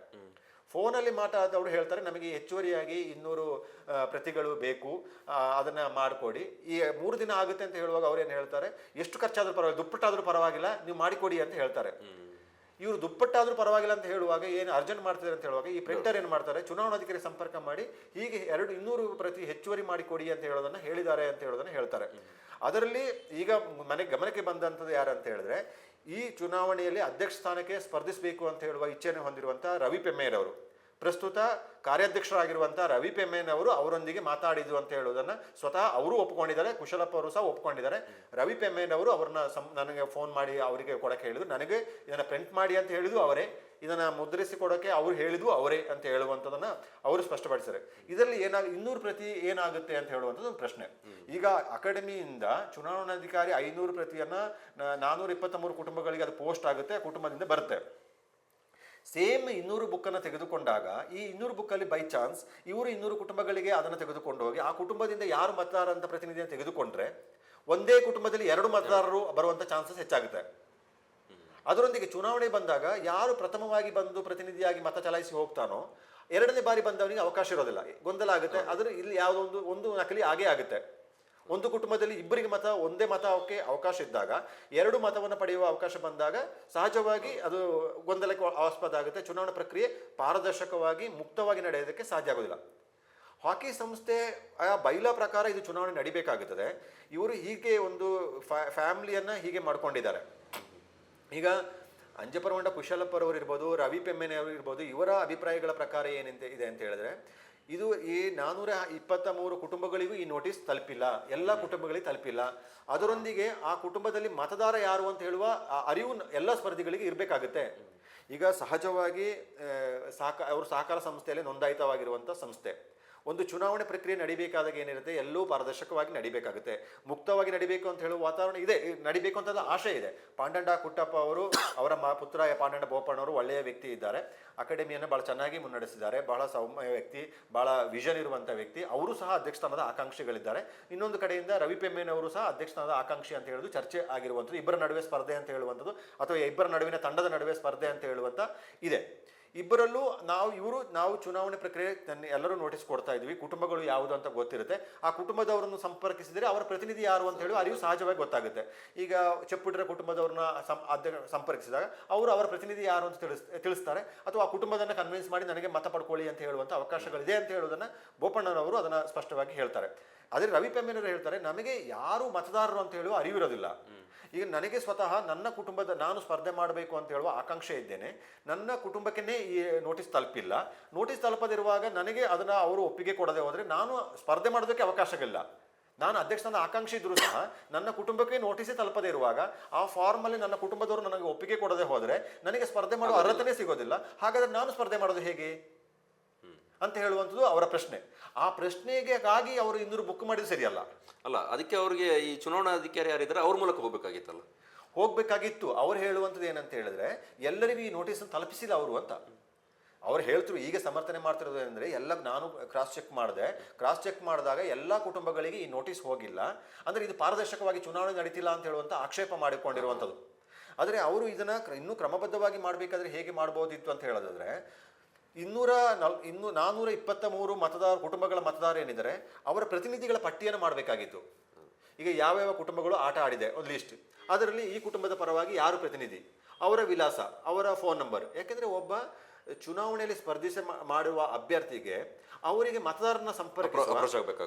ಫೋನಲ್ಲಿ ಮಾತಾಡಿದವರು ಹೇಳ್ತಾರೆ, ನಮಗೆ ಹೆಚ್ಚುವರಿಯಾಗಿ ಇನ್ನೂರು ಪ್ರತಿಗಳು ಬೇಕು. ಅದನ್ನ ಮಾಡಿಕೊಡಿ. ಈ ಮೂರು ದಿನ ಆಗುತ್ತೆ ಅಂತ ಹೇಳುವಾಗ ಅವ್ರು ಏನು ಹೇಳ್ತಾರೆ, ಎಷ್ಟು ಖರ್ಚಾದರೂ ಪರವಾಗಿಲ್ಲ, ದುಪ್ಪಟ್ಟಾದರೂ ಪರವಾಗಿಲ್ಲ, ನೀವು ಮಾಡಿಕೊಡಿ ಅಂತ ಹೇಳ್ತಾರೆ. ಇವರು ದುಪ್ಪಟ್ಟಾದರೂ ಪರವಾಗಿಲ್ಲ ಅಂತ ಹೇಳುವಾಗ ಏನು ಅರ್ಜೆಂಟ್ ಮಾಡ್ತಿದ್ದಾರೆ ಅಂತ ಹೇಳುವಾಗ ಈ ಪ್ರಿಂಟರ್ ಏನು ಮಾಡ್ತಾರೆ? ಚುನಾವಣಾಧಿಕಾರಿ ಸಂಪರ್ಕ ಮಾಡಿ, ಹೀಗೆ ಎರಡು ಇನ್ನೂರು ಪ್ರತಿ ಹೆಚ್ಚುವರಿ ಮಾಡಿ ಕೊಡಿ ಅಂತ ಹೇಳೋದನ್ನ ಹೇಳಿದ್ದಾರೆ ಅಂತ ಹೇಳೋದನ್ನ ಹೇಳ್ತಾರೆ. ಅದರಲ್ಲಿ ಈಗ ಮನೆಗೆ ಗಮನಕ್ಕೆ ಬಂದಂಥದ್ದು ಯಾರು ಅಂತ ಹೇಳಿದ್ರೆ, ಈ ಚುನಾವಣೆಯಲ್ಲಿ ಅಧ್ಯಕ್ಷ ಸ್ಥಾನಕ್ಕೆ ಸ್ಪರ್ಧಿಸಬೇಕು ಅಂತ ಹೇಳುವ ಇಚ್ಛೆಯನ್ನು ಹೊಂದಿರುವಂಥ ರವಿ ಪೆಮ್ಮೇರವರು. ಪ್ರಸ್ತುತ ಕಾರ್ಯಾಧ್ಯಕ್ಷರಾಗಿರುವಂಥ ರವಿ ಪೆಮ್ಮೇನ್ ಅವರು ಅವರೊಂದಿಗೆ ಮಾತಾಡಿದ್ರು ಅಂತ ಹೇಳುವುದನ್ನ ಸ್ವತಃ ಅವರು ಒಪ್ಕೊಂಡಿದ್ದಾರೆ ಕುಶಲಪ್ಪ ಅವರು ಸಹ ಒಪ್ಕೊಂಡಿದ್ದಾರೆ. ರವಿ ಪೆಮ್ಮೇನ್ ಅವರು ಅವ್ರನ್ನ ಸಂ, ನನಗೆ ಫೋನ್ ಮಾಡಿ ಅವರಿಗೆ ಕೊಡಕ್ಕೆ ಹೇಳಿದ್ರು. ನನಗೆ ಇದನ್ನ ಪ್ರಿಂಟ್ ಮಾಡಿ ಅಂತ ಹೇಳಿದ್ರು ಅವರೇ. ಇದನ್ನ ಮುದ್ರಿಸಿ ಕೊಡೋಕೆ ಅವ್ರು ಹೇಳಿದ್ರು ಅವರೇ ಅಂತ ಹೇಳುವಂಥದ್ದನ್ನು ಅವರು ಸ್ಪಷ್ಟಪಡಿಸಿದ್ದಾರೆ. ಇದರಲ್ಲಿ ಏನಾಗ, ಇನ್ನೂರು ಪ್ರತಿ ಏನಾಗುತ್ತೆ ಅಂತ ಹೇಳುವಂಥದ್ದು ಒಂದು ಪ್ರಶ್ನೆ. ಈಗ ಅಕಾಡೆಮಿಯಿಂದ ಚುನಾವಣಾಧಿಕಾರಿ ಐನೂರು ಪ್ರತಿಯನ್ನ ನಾನೂರ ಇಪ್ಪತ್ತ ಮೂರು ಕುಟುಂಬಗಳಿಗೆ ಅದು ಪೋಸ್ಟ್ ಆಗುತ್ತೆ ಕುಟುಂಬದಿಂದ ಬರುತ್ತೆ. ಸೇಮ್ ಇನ್ನೂರು ಬುಕ್ಕನ್ನು ತೆಗೆದುಕೊಂಡಾಗ ಈ ಇನ್ನೂರು ಬುಕ್ಕಲ್ಲಿ ಬೈ ಚಾನ್ಸ್ ಇವರು ಇನ್ನೂರು ಕುಟುಂಬಗಳಿಗೆ ಅದನ್ನು ತೆಗೆದುಕೊಂಡು ಹೋಗಿ ಆ ಕುಟುಂಬದಿಂದ ಯಾರು ಮತದಾರ ಅಂತ ಪ್ರತಿನಿಧಿಯನ್ನು ತೆಗೆದುಕೊಂಡ್ರೆ ಒಂದೇ ಕುಟುಂಬದಲ್ಲಿ ಎರಡು ಮತದಾರರು ಬರುವಂತ ಚಾನ್ಸಸ್ ಹೆಚ್ಚಾಗುತ್ತೆ. ಅದರೊಂದಿಗೆ ಚುನಾವಣೆ ಬಂದಾಗ ಯಾರು ಪ್ರಥಮವಾಗಿ ಬಂದು ಪ್ರತಿನಿಧಿಯಾಗಿ ಮತ ಚಲಾಯಿಸಿ ಹೋಗ್ತಾನೋ ಎರಡನೇ ಬಾರಿ ಬಂದವನಿಗೆ ಅವಕಾಶ ಇರೋದಿಲ್ಲ ಗೊಂದಲ ಆಗುತ್ತೆ. ಆದರೆ ಇಲ್ಲಿ ಯಾವುದೋ ಒಂದು ಒಂದು ನಕಲಿ ಆಗೇ ಆಗುತ್ತೆ. ಒಂದು ಕುಟುಂಬದಲ್ಲಿ ಇಬ್ಬರಿಗೆ ಮತ ಒಂದೇ ಮತ ಅವಕ್ಕೆ ಅವಕಾಶ ಇದ್ದಾಗ, ಎರಡು ಮತವನ್ನು ಪಡೆಯುವ ಅವಕಾಶ ಬಂದಾಗ ಸಹಜವಾಗಿ ಅದು ಗೊಂದಲಕ್ಕೆ ಆಸ್ಪದ ಆಗುತ್ತೆ. ಚುನಾವಣಾ ಪ್ರಕ್ರಿಯೆ ಪಾರದರ್ಶಕವಾಗಿ ಮುಕ್ತವಾಗಿ ನಡೆಯೋದಕ್ಕೆ ಸಾಧ್ಯ ಆಗೋದಿಲ್ಲ. ಹಾಕಿ ಸಂಸ್ಥೆ, ಆ ಬೈಲಾ ಪ್ರಕಾರ ಇದು ಚುನಾವಣೆ ನಡಿಬೇಕಾಗುತ್ತದೆ. ಇವರು ಹೀಗೆ ಒಂದು ಫ್ಯಾಮಿಲಿಯನ್ನ ಹೀಗೆ ಮಾಡ್ಕೊಂಡಿದ್ದಾರೆ. ಈಗ ಅಂಜಪರವಂಡ ಕುಶಲಪ್ಪರವರು ಇರ್ಬೋದು, ರವಿ ಪೆಮ್ಮೆನೆಯವರು ಇರ್ಬೋದು, ಇವರ ಅಭಿಪ್ರಾಯಗಳ ಪ್ರಕಾರ ಏನಂತ, ಇದೆ ಅಂತ ಹೇಳಿದ್ರೆ ಇದು ಈ ನಾನೂರ ಇಪ್ಪತ್ತ ಮೂರು ಕುಟುಂಬಗಳಿಗೂ ಈ ನೋಟಿಸ್ ತಲುಪಿಲ್ಲ. ಎಲ್ಲ ಕುಟುಂಬಗಳಿಗೆ ತಲುಪಿಲ್ಲ. ಅದರೊಂದಿಗೆ ಆ ಕುಟುಂಬದಲ್ಲಿ ಮತದಾರ ಯಾರು ಅಂತ ಹೇಳುವ ಆ ಅರಿವು ಎಲ್ಲ ಸ್ಪರ್ಧಿಗಳಿಗೆ ಇರಬೇಕಾಗುತ್ತೆ. ಈಗ ಸಹಜವಾಗಿ ಸಾಕ ಅವರು ಸಹಕಾರ ಸಂಸ್ಥೆಯಲ್ಲಿ ನೋಂದಾಯಿತವಾಗಿರುವಂಥ ಸಂಸ್ಥೆ. ಒಂದು ಚುನಾವಣೆ ಪ್ರಕ್ರಿಯೆ ನಡಿಬೇಕಾದಾಗ ಏನಿರುತ್ತೆ, ಎಲ್ಲೂ ಪಾರದರ್ಶಕವಾಗಿ ನಡಿಬೇಕಾಗುತ್ತೆ. ಮುಕ್ತವಾಗಿ ನಡಿಬೇಕು ಅಂತ ಹೇಳುವ ವಾತಾವರಣ ಇದೆ. ನಡಿಬೇಕು ಅಂತ ಆಶೆ ಇದೆ. ಪಾಂಡಂಡ ಕುಟ್ಟಪ್ಪ ಅವರು, ಅವರ ಮ ಪುತ್ರ ಪಾಂಡಂಡ ಬೋಪಣ್ಣವರು ಒಳ್ಳೆಯ ವ್ಯಕ್ತಿ ಇದ್ದಾರೆ. ಅಕಾಡೆಮಿಯನ್ನು ಭಾಳ ಚೆನ್ನಾಗಿ ಮುನ್ನಡೆಸಿದ್ದಾರೆ. ಬಹಳ ಸೌಮ್ಯ ವ್ಯಕ್ತಿ, ಬಹಳ ವಿಷನ್ ಇರುವಂಥ ವ್ಯಕ್ತಿ. ಅವರು ಸಹ ಅಧ್ಯಕ್ಷ ಸ್ಥಾನದ ಆಕಾಂಕ್ಷಿಗಳಿದ್ದಾರೆ. ಇನ್ನೊಂದು ಕಡೆಯಿಂದ ರವಿ ಪೆಮ್ಮೆನವರು ಸಹ ಅಧ್ಯಕ್ಷ ಆಕಾಂಕ್ಷಿ ಅಂತ ಹೇಳೋದು ಚರ್ಚೆ ಆಗಿರುವಂಥದ್ದು. ಇಬ್ಬರ ನಡುವೆ ಸ್ಪರ್ಧೆ ಅಂತ ಹೇಳುವಂಥದ್ದು ಅಥವಾ ಇಬ್ಬರ ನಡುವಿನ ತಂಡದ ನಡುವೆ ಸ್ಪರ್ಧೆ ಅಂತ ಹೇಳುವಂಥ ಇದೆ. ಇಬ್ಬರಲ್ಲೂ ನಾವು ಇವರು, ನಾವು ಚುನಾವಣೆ ಪ್ರಕ್ರಿಯೆ ನನ್ನ ಎಲ್ಲರೂ ನೋಟಿಸ್ ಕೊಡ್ತಾ ಇದ್ವಿ. ಕುಟುಂಬಗಳು ಯಾವುದು ಅಂತ ಗೊತ್ತಿರುತ್ತೆ. ಆ ಕುಟುಂಬದವರನ್ನು ಸಂಪರ್ಕಿಸಿದರೆ ಅವರ ಪ್ರತಿನಿಧಿ ಯಾರು ಅಂತ ಹೇಳಿ ಅರಿವು ಸಹಜವಾಗಿ ಗೊತ್ತಾಗುತ್ತೆ. ಈಗ ಚೆಪ್ಪುಡ್ರ ಕುಟುಂಬದವ್ರನ್ನ ಸಂಪರ್ಕಿಸಿದಾಗ ಅವರು ಅವರ ಪ್ರತಿನಿಧಿ ಯಾರು ಅಂತ ತಿಳಿಸ್, ತಿಳಿಸ್ತಾರೆ. ಅಥವಾ ಆ ಕುಟುಂಬದನ್ನು ಕನ್ವಿನ್ಸ್ ಮಾಡಿ ನನಗೆ ಮತ ಪಡ್ಕೊಳ್ಳಿ ಅಂತ ಹೇಳುವಂಥ ಅವಕಾಶಗಳಿದೆ ಅಂತ ಹೇಳೋದನ್ನು ಬೋಪಣ್ಣನವರು ಅದನ್ನು ಸ್ಪಷ್ಟವಾಗಿ ಹೇಳ್ತಾರೆ. ಆದರೆ ರವಿ ಪೆಮ್ಮೆನವರು ಹೇಳ್ತಾರೆ, ನಮಗೆ ಯಾರು ಮತದಾರರು ಅಂತ ಹೇಳುವ ಅರಿವಿರೋದಿಲ್ಲ. ಈಗ ನನಗೆ ಸ್ವತಃ ನನ್ನ ಕುಟುಂಬದ, ನಾನು ಸ್ಪರ್ಧೆ ಮಾಡಬೇಕು ಅಂತ ಹೇಳುವ ಆಕಾಂಕ್ಷೆ ಇದ್ದೇನೆ. ನನ್ನ ಕುಟುಂಬಕ್ಕೇ ಈ ನೋಟಿಸ್ ತಲುಪಿಲ್ಲ. ನೋಟಿಸ್ ತಲುಪದಿರುವಾಗ ನನಗೆ ಅದನ್ನ ಅವರು ಒಪ್ಪಿಗೆ ಕೊಡದೆ ಹೋದ್ರೆ ನಾನು ಸ್ಪರ್ಧೆ ಮಾಡೋದಕ್ಕೆ ಅವಕಾಶಗಳಿಲ್ಲ. ನಾನು ಅಧ್ಯಕ್ಷನ ಆಕಾಂಕ್ಷಿ ಇದ್ರೂ ಸಹ ನನ್ನ ಕುಟುಂಬಕ್ಕೆ ನೋಟಿಸೇ ತಲುಪದೇ ಇರುವಾಗ ಆ ಫಾರ್ಮ್ ಅಲ್ಲಿ ನನ್ನ ಕುಟುಂಬದವರು ನನಗೆ ಒಪ್ಪಿಗೆ ಕೊಡದೆ ಹೋದ್ರೆ ನನಗೆ ಸ್ಪರ್ಧೆ ಮಾಡುವ ಅರ್ಹತೆನೇ ಸಿಗೋದಿಲ್ಲ. ಹಾಗಾದ್ರೆ ನಾನು ಸ್ಪರ್ಧೆ ಮಾಡೋದು ಹೇಗೆ? ಅಂತ ಹೇಳುವಂಥದ್ದು ಅವರ ಪ್ರಶ್ನೆ. ಆ ಪ್ರಶ್ನೆಗಾಗಿ ಅವರು ಇನ್ನೂರು ಬುಕ್ ಮಾಡಿದ್ರೆ ಸರಿಯಲ್ಲ. ಅಲ್ಲ ಅದಕ್ಕೆ ಅವರಿಗೆ ಈ ಚುನಾವಣಾ ಅಧಿಕಾರಿ ಯಾರಿದ್ದಾರೆ ಅವ್ರ ಮೂಲಕ ಹೋಗ್ಬೇಕಾಗಿತ್ತಲ್ಲ? ಹೋಗ್ಬೇಕಾಗಿತ್ತು. ಅವ್ರು ಹೇಳುವಂಥದ್ದು ಏನಂತ ಹೇಳಿದ್ರೆ, ಎಲ್ಲರಿಗೂ ಈ ನೋಟಿಸ್ ತಲುಪಿಸಿದ ಅವರು ಅಂತ. ಅವ್ರು ಹೇಳ್ತರು ಈಗ ಸಮರ್ಥನೆ ಮಾಡ್ತಿರೋದು ಅಂದರೆ ಎಲ್ಲ ನಾನು ಕ್ರಾಸ್ ಚೆಕ್ ಮಾಡಿದೆ. ಕ್ರಾಸ್ ಚೆಕ್ ಮಾಡಿದಾಗ ಎಲ್ಲ ಕುಟುಂಬಗಳಿಗೆ ಈ ನೋಟಿಸ್ ಹೋಗಿಲ್ಲ. ಅಂದ್ರೆ ಇದು ಪಾರದರ್ಶಕವಾಗಿ ಚುನಾವಣೆ ನಡೀತಿಲ್ಲ ಅಂತ ಹೇಳುವಂತ ಆಕ್ಷೇಪ ಮಾಡಿಕೊಂಡಿರುವಂಥದ್ದು. ಆದರೆ ಅವರು ಇದನ್ನ ಇನ್ನೂ ಕ್ರಮಬದ್ಧವಾಗಿ ಮಾಡಬೇಕಾದ್ರೆ ಹೇಗೆ ಮಾಡ್ಬೋದಿತ್ತು ಅಂತ ಹೇಳೋದಾದರೆ, ಇನ್ನೂರ ನಲ್, ಇನ್ನೂ ನಾನ್ನೂರ ಇಪ್ಪತ್ತ ಮೂರು ಮತದಾರ, ಕುಟುಂಬಗಳ ಮತದಾರ ಏನಿದ್ದಾರೆ, ಅವರ ಪ್ರತಿನಿಧಿಗಳ ಪಟ್ಟಿಯನ್ನು ಮಾಡಬೇಕಾಗಿತ್ತು. ಈಗ ಯಾವ್ಯಾವ ಕುಟುಂಬಗಳು ಆಟ ಆಡಿದೆ ಒಂದು ಲಿಸ್ಟ್ ಅದರಲ್ಲಿ ಈ ಕುಟುಂಬದ ಪರವಾಗಿ ಯಾರು ಪ್ರತಿನಿಧಿ? ಅವರ ವಿಳಾಸ, ಅವರ ಫೋನ್ ನಂಬರ್ ಯಾಕೆಂದರೆ ಒಬ್ಬ ಚುನಾವಣೆಯಲ್ಲಿ ಸ್ಪರ್ಧಿಸ ಮಾಡುವ ಅಭ್ಯರ್ಥಿಗೆ ಅವರಿಗೆ ಮತದಾರನ ಸಂಪರ್ಕ.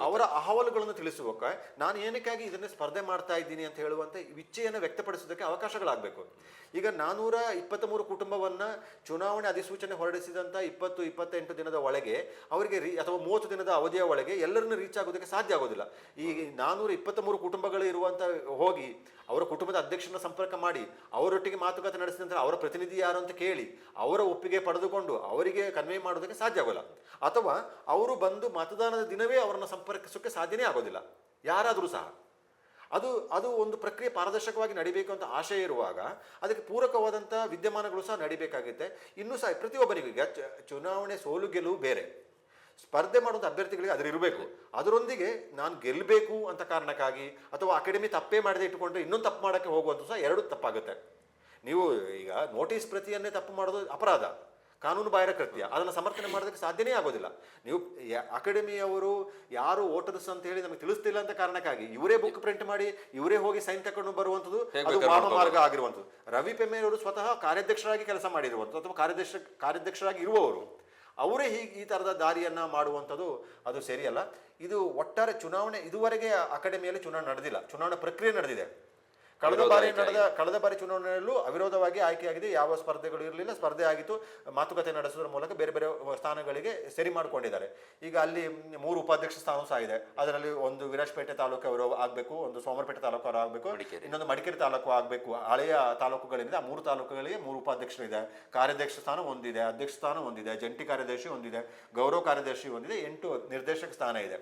ಅವರ ಅಹವಾಲುಗಳನ್ನು ತಿಳಿಸುವಕ್ಕೆ ನಾನು ಏನಕ್ಕಾಗಿ ಇದನ್ನ ಸ್ಪರ್ಧೆ ಮಾಡ್ತಾ ಇದ್ದೀನಿ ಅಂತ ಹೇಳುವಂತ ಇಚ್ಛೆಯನ್ನು ವ್ಯಕ್ತಪಡಿಸೋದಕ್ಕೆ ಅವಕಾಶಗಳಾಗಬೇಕು ಈಗ ನಾನೂರ ಇಪ್ಪತ್ತ್ ಮೂರು ಕುಟುಂಬವನ್ನ ಚುನಾವಣೆ ಅಧಿಸೂಚನೆ ಹೊರಡಿಸಿದಂತ ಇಪ್ಪತ್ತು ಇಪ್ಪತ್ತೆಂಟು ದಿನದ ಒಳಗೆ ಅವರಿಗೆ ರೀ ಅಥವಾ ಮೂವತ್ತು ದಿನದ ಅವಧಿಯ ಒಳಗೆ ಎಲ್ಲರನ್ನು ರೀಚ್ ಆಗೋದಕ್ಕೆ ಸಾಧ್ಯ ಆಗೋದಿಲ್ಲ ಈ ನಾನೂರ ಇಪ್ಪತ್ತ್ ಮೂರು ಕುಟುಂಬಗಳು ಇರುವಂತ ಹೋಗಿ ಅವರ ಕುಟುಂಬದ ಅಧ್ಯಕ್ಷರನ್ನ ಸಂಪರ್ಕ ಮಾಡಿ ಅವರೊಟ್ಟಿಗೆ ಮಾತುಕತೆ ನಡೆಸಿದ ನಂತರ ಅವರ ಪ್ರತಿನಿಧಿ ಯಾರು ಅಂತ ಕೇಳಿ ಅವರ ಒಪ್ಪಿಗೆ ಪಡೆದುಕೊಂಡು ಅವರಿಗೆ ಕನ್ವೆ ಮಾಡೋದಕ್ಕೆ ಸಾಧ್ಯ ಆಗೋಲ್ಲ. ಅಥವಾ ಅವರು ಬಂದು ಮತದಾನದ ದಿನವೇ ಅವರನ್ನು ಸಂಪರ್ಕಿಸೋಕೆ ಸಾಧ್ಯನೇ ಆಗೋದಿಲ್ಲ. ಯಾರಾದರೂ ಸಹ. ಅದು ಅದು ಒಂದು ಪ್ರಕ್ರಿಯೆ ಪಾರದರ್ಶಕವಾಗಿ ನಡಿಬೇಕು ಅಂತ ಆಶಯ ಇರುವಾಗ ಅದಕ್ಕೆ ಪೂರಕವಾದಂಥ ವಿದ್ಯಮಾನಗಳು ಸಹ ನಡಿಬೇಕಾಗುತ್ತೆ. ಇನ್ನೂ ಸಹ ಪ್ರತಿಯೊಬ್ಬರಿಗೂ ಈಗ ಚುನಾವಣೆ ಸೋಲು ಗೆಲುವು ಬೇರೆ. ಸ್ಪರ್ಧೆ ಮಾಡುವಂಥ ಅಭ್ಯರ್ಥಿಗಳಿಗೆ ಅದರಿರಬೇಕು ಅದರೊಂದಿಗೆ ನಾನು ಗೆಲ್ಲಬೇಕು ಅಂತ ಕಾರಣಕ್ಕಾಗಿ ಅಥವಾ ಅಕಾಡೆಮಿ ತಪ್ಪೇ ಮಾಡದೆ ಇಟ್ಟುಕೊಂಡು ಇನ್ನೊಂದು ತಪ್ಪು ಮಾಡೋಕ್ಕೆ ಹೋಗುವಂಥ ಸಹ ಎರಡು ತಪ್ಪಾಗುತ್ತೆ. ನೀವು ಈಗ ನೋಟಿಸ್ ಪ್ರತಿಯನ್ನೇ ತಪ್ಪು ಮಾಡೋದು ಅಪರಾಧ. ಕಾನೂನು ಬಾಹಿರ ಕೃತ್ಯ. ಅದನ್ನು ಸಮರ್ಥನೆ ಮಾಡೋದಕ್ಕೆ ಸಾಧ್ಯನೇ ಆಗೋದಿಲ್ಲ. ನೀವು ಅಕಾಡೆಮಿಯವರು ಯಾರು ವೋಟರ್ಸ್ ಅಂತ ಹೇಳಿ ನಮಗೆ ತಿಳಿಸ್ತಿಲ್ಲ ಅಂತ ಕಾರಣಕ್ಕಾಗಿ ಇವರೇ ಬುಕ್ ಪ್ರಿಂಟ್ ಮಾಡಿ ಇವರೇ ಹೋಗಿ ಸೈನ್ ತಕೊಂಡು ಬರುವಂಥದ್ದು ಅದು ಮಾಮ ವಾಮ ಮಾರ್ಗ ಆಗಿರುವಂಥದ್ದು. ರವಿ ಪೆಮ್ಮೆಯವರು ಸ್ವತಃ ಕಾರ್ಯಾಧ್ಯಕ್ಷರಾಗಿ ಕೆಲಸ ಮಾಡಿರುವಂಥದ್ದು ಅಥವಾ ಕಾರ್ಯಾಧ್ಯಕ್ಷ ಕಾರ್ಯಾಧ್ಯಕ್ಷರಾಗಿ ಇರುವವರು. ಅವರೇ ಹೀಗೆ ಈ ಥರದ ದಾರಿಯನ್ನ ಮಾಡುವಂಥದ್ದು ಅದು ಸರಿಯಲ್ಲ. ಇದು ಒಟ್ಟಾರೆ ಚುನಾವಣೆ ಇದುವರೆಗೆ ಅಕಾಡೆಮಿಯಲ್ಲಿ ಚುನಾವಣೆ ನಡೆದಿಲ್ಲ. ಚುನಾವಣಾ ಪ್ರಕ್ರಿಯೆ ನಡೆದಿದೆ. ಕಳೆದ ಬಾರಿ ನಡೆದ ಕಳೆದ ಬಾರಿ ಚುನಾವಣೆಯಲ್ಲೂ ಅವಿರೋಧವಾಗಿ ಆಯ್ಕೆಯಾಗಿದೆ. ಯಾವ ಸ್ಪರ್ಧೆಗಳು ಇರಲಿಲ್ಲ. ಸ್ಪರ್ಧೆ ಆಗಿತ್ತು. ಮಾತುಕತೆ ನಡೆಸುವುದರ ಮೂಲಕ ಬೇರೆ ಬೇರೆ ಸ್ಥಾನಗಳಿಗೆ ಸರಿ ಮಾಡಿಕೊಂಡಿದ್ದಾರೆ. ಈಗ ಅಲ್ಲಿ ಮೂರು ಉಪಾಧ್ಯಕ್ಷ ಸ್ಥಾನ ಸಹ ಇದೆ. ಅದರಲ್ಲಿ ಒಂದು ವಿರಾಜಪೇಟೆ ತಾಲೂಕು ಅವರು ಆಗಬೇಕು ಒಂದು ಸೋಮರಪೇಟೆ ತಾಲೂಕು ಅವರು ಆಗಬೇಕು. ಇನ್ನೊಂದು ಮಡಿಕೇರಿ ತಾಲೂಕು ಆಗಬೇಕು. ಹಳೆಯ ತಾಲೂಕುಗಳಿಂದ ಆ ಮೂರು ತಾಲೂಕುಗಳಿಗೆ ಮೂರು ಉಪಾಧ್ಯಕ್ಷರಿದೆ ಕಾರ್ಯಾಧ್ಯಕ್ಷ ಸ್ಥಾನ ಒಂದಿದೆ ಅಧ್ಯಕ್ಷ ಸ್ಥಾನ ಒಂದಿದೆ ಜಂಟಿ ಕಾರ್ಯದರ್ಶಿ ಒಂದಿದೆ ಗೌರವ ಕಾರ್ಯದರ್ಶಿ ಒಂದಿದೆ ಎಂಟು ನಿರ್ದೇಶಕ ಸ್ಥಾನ ಇದೆ.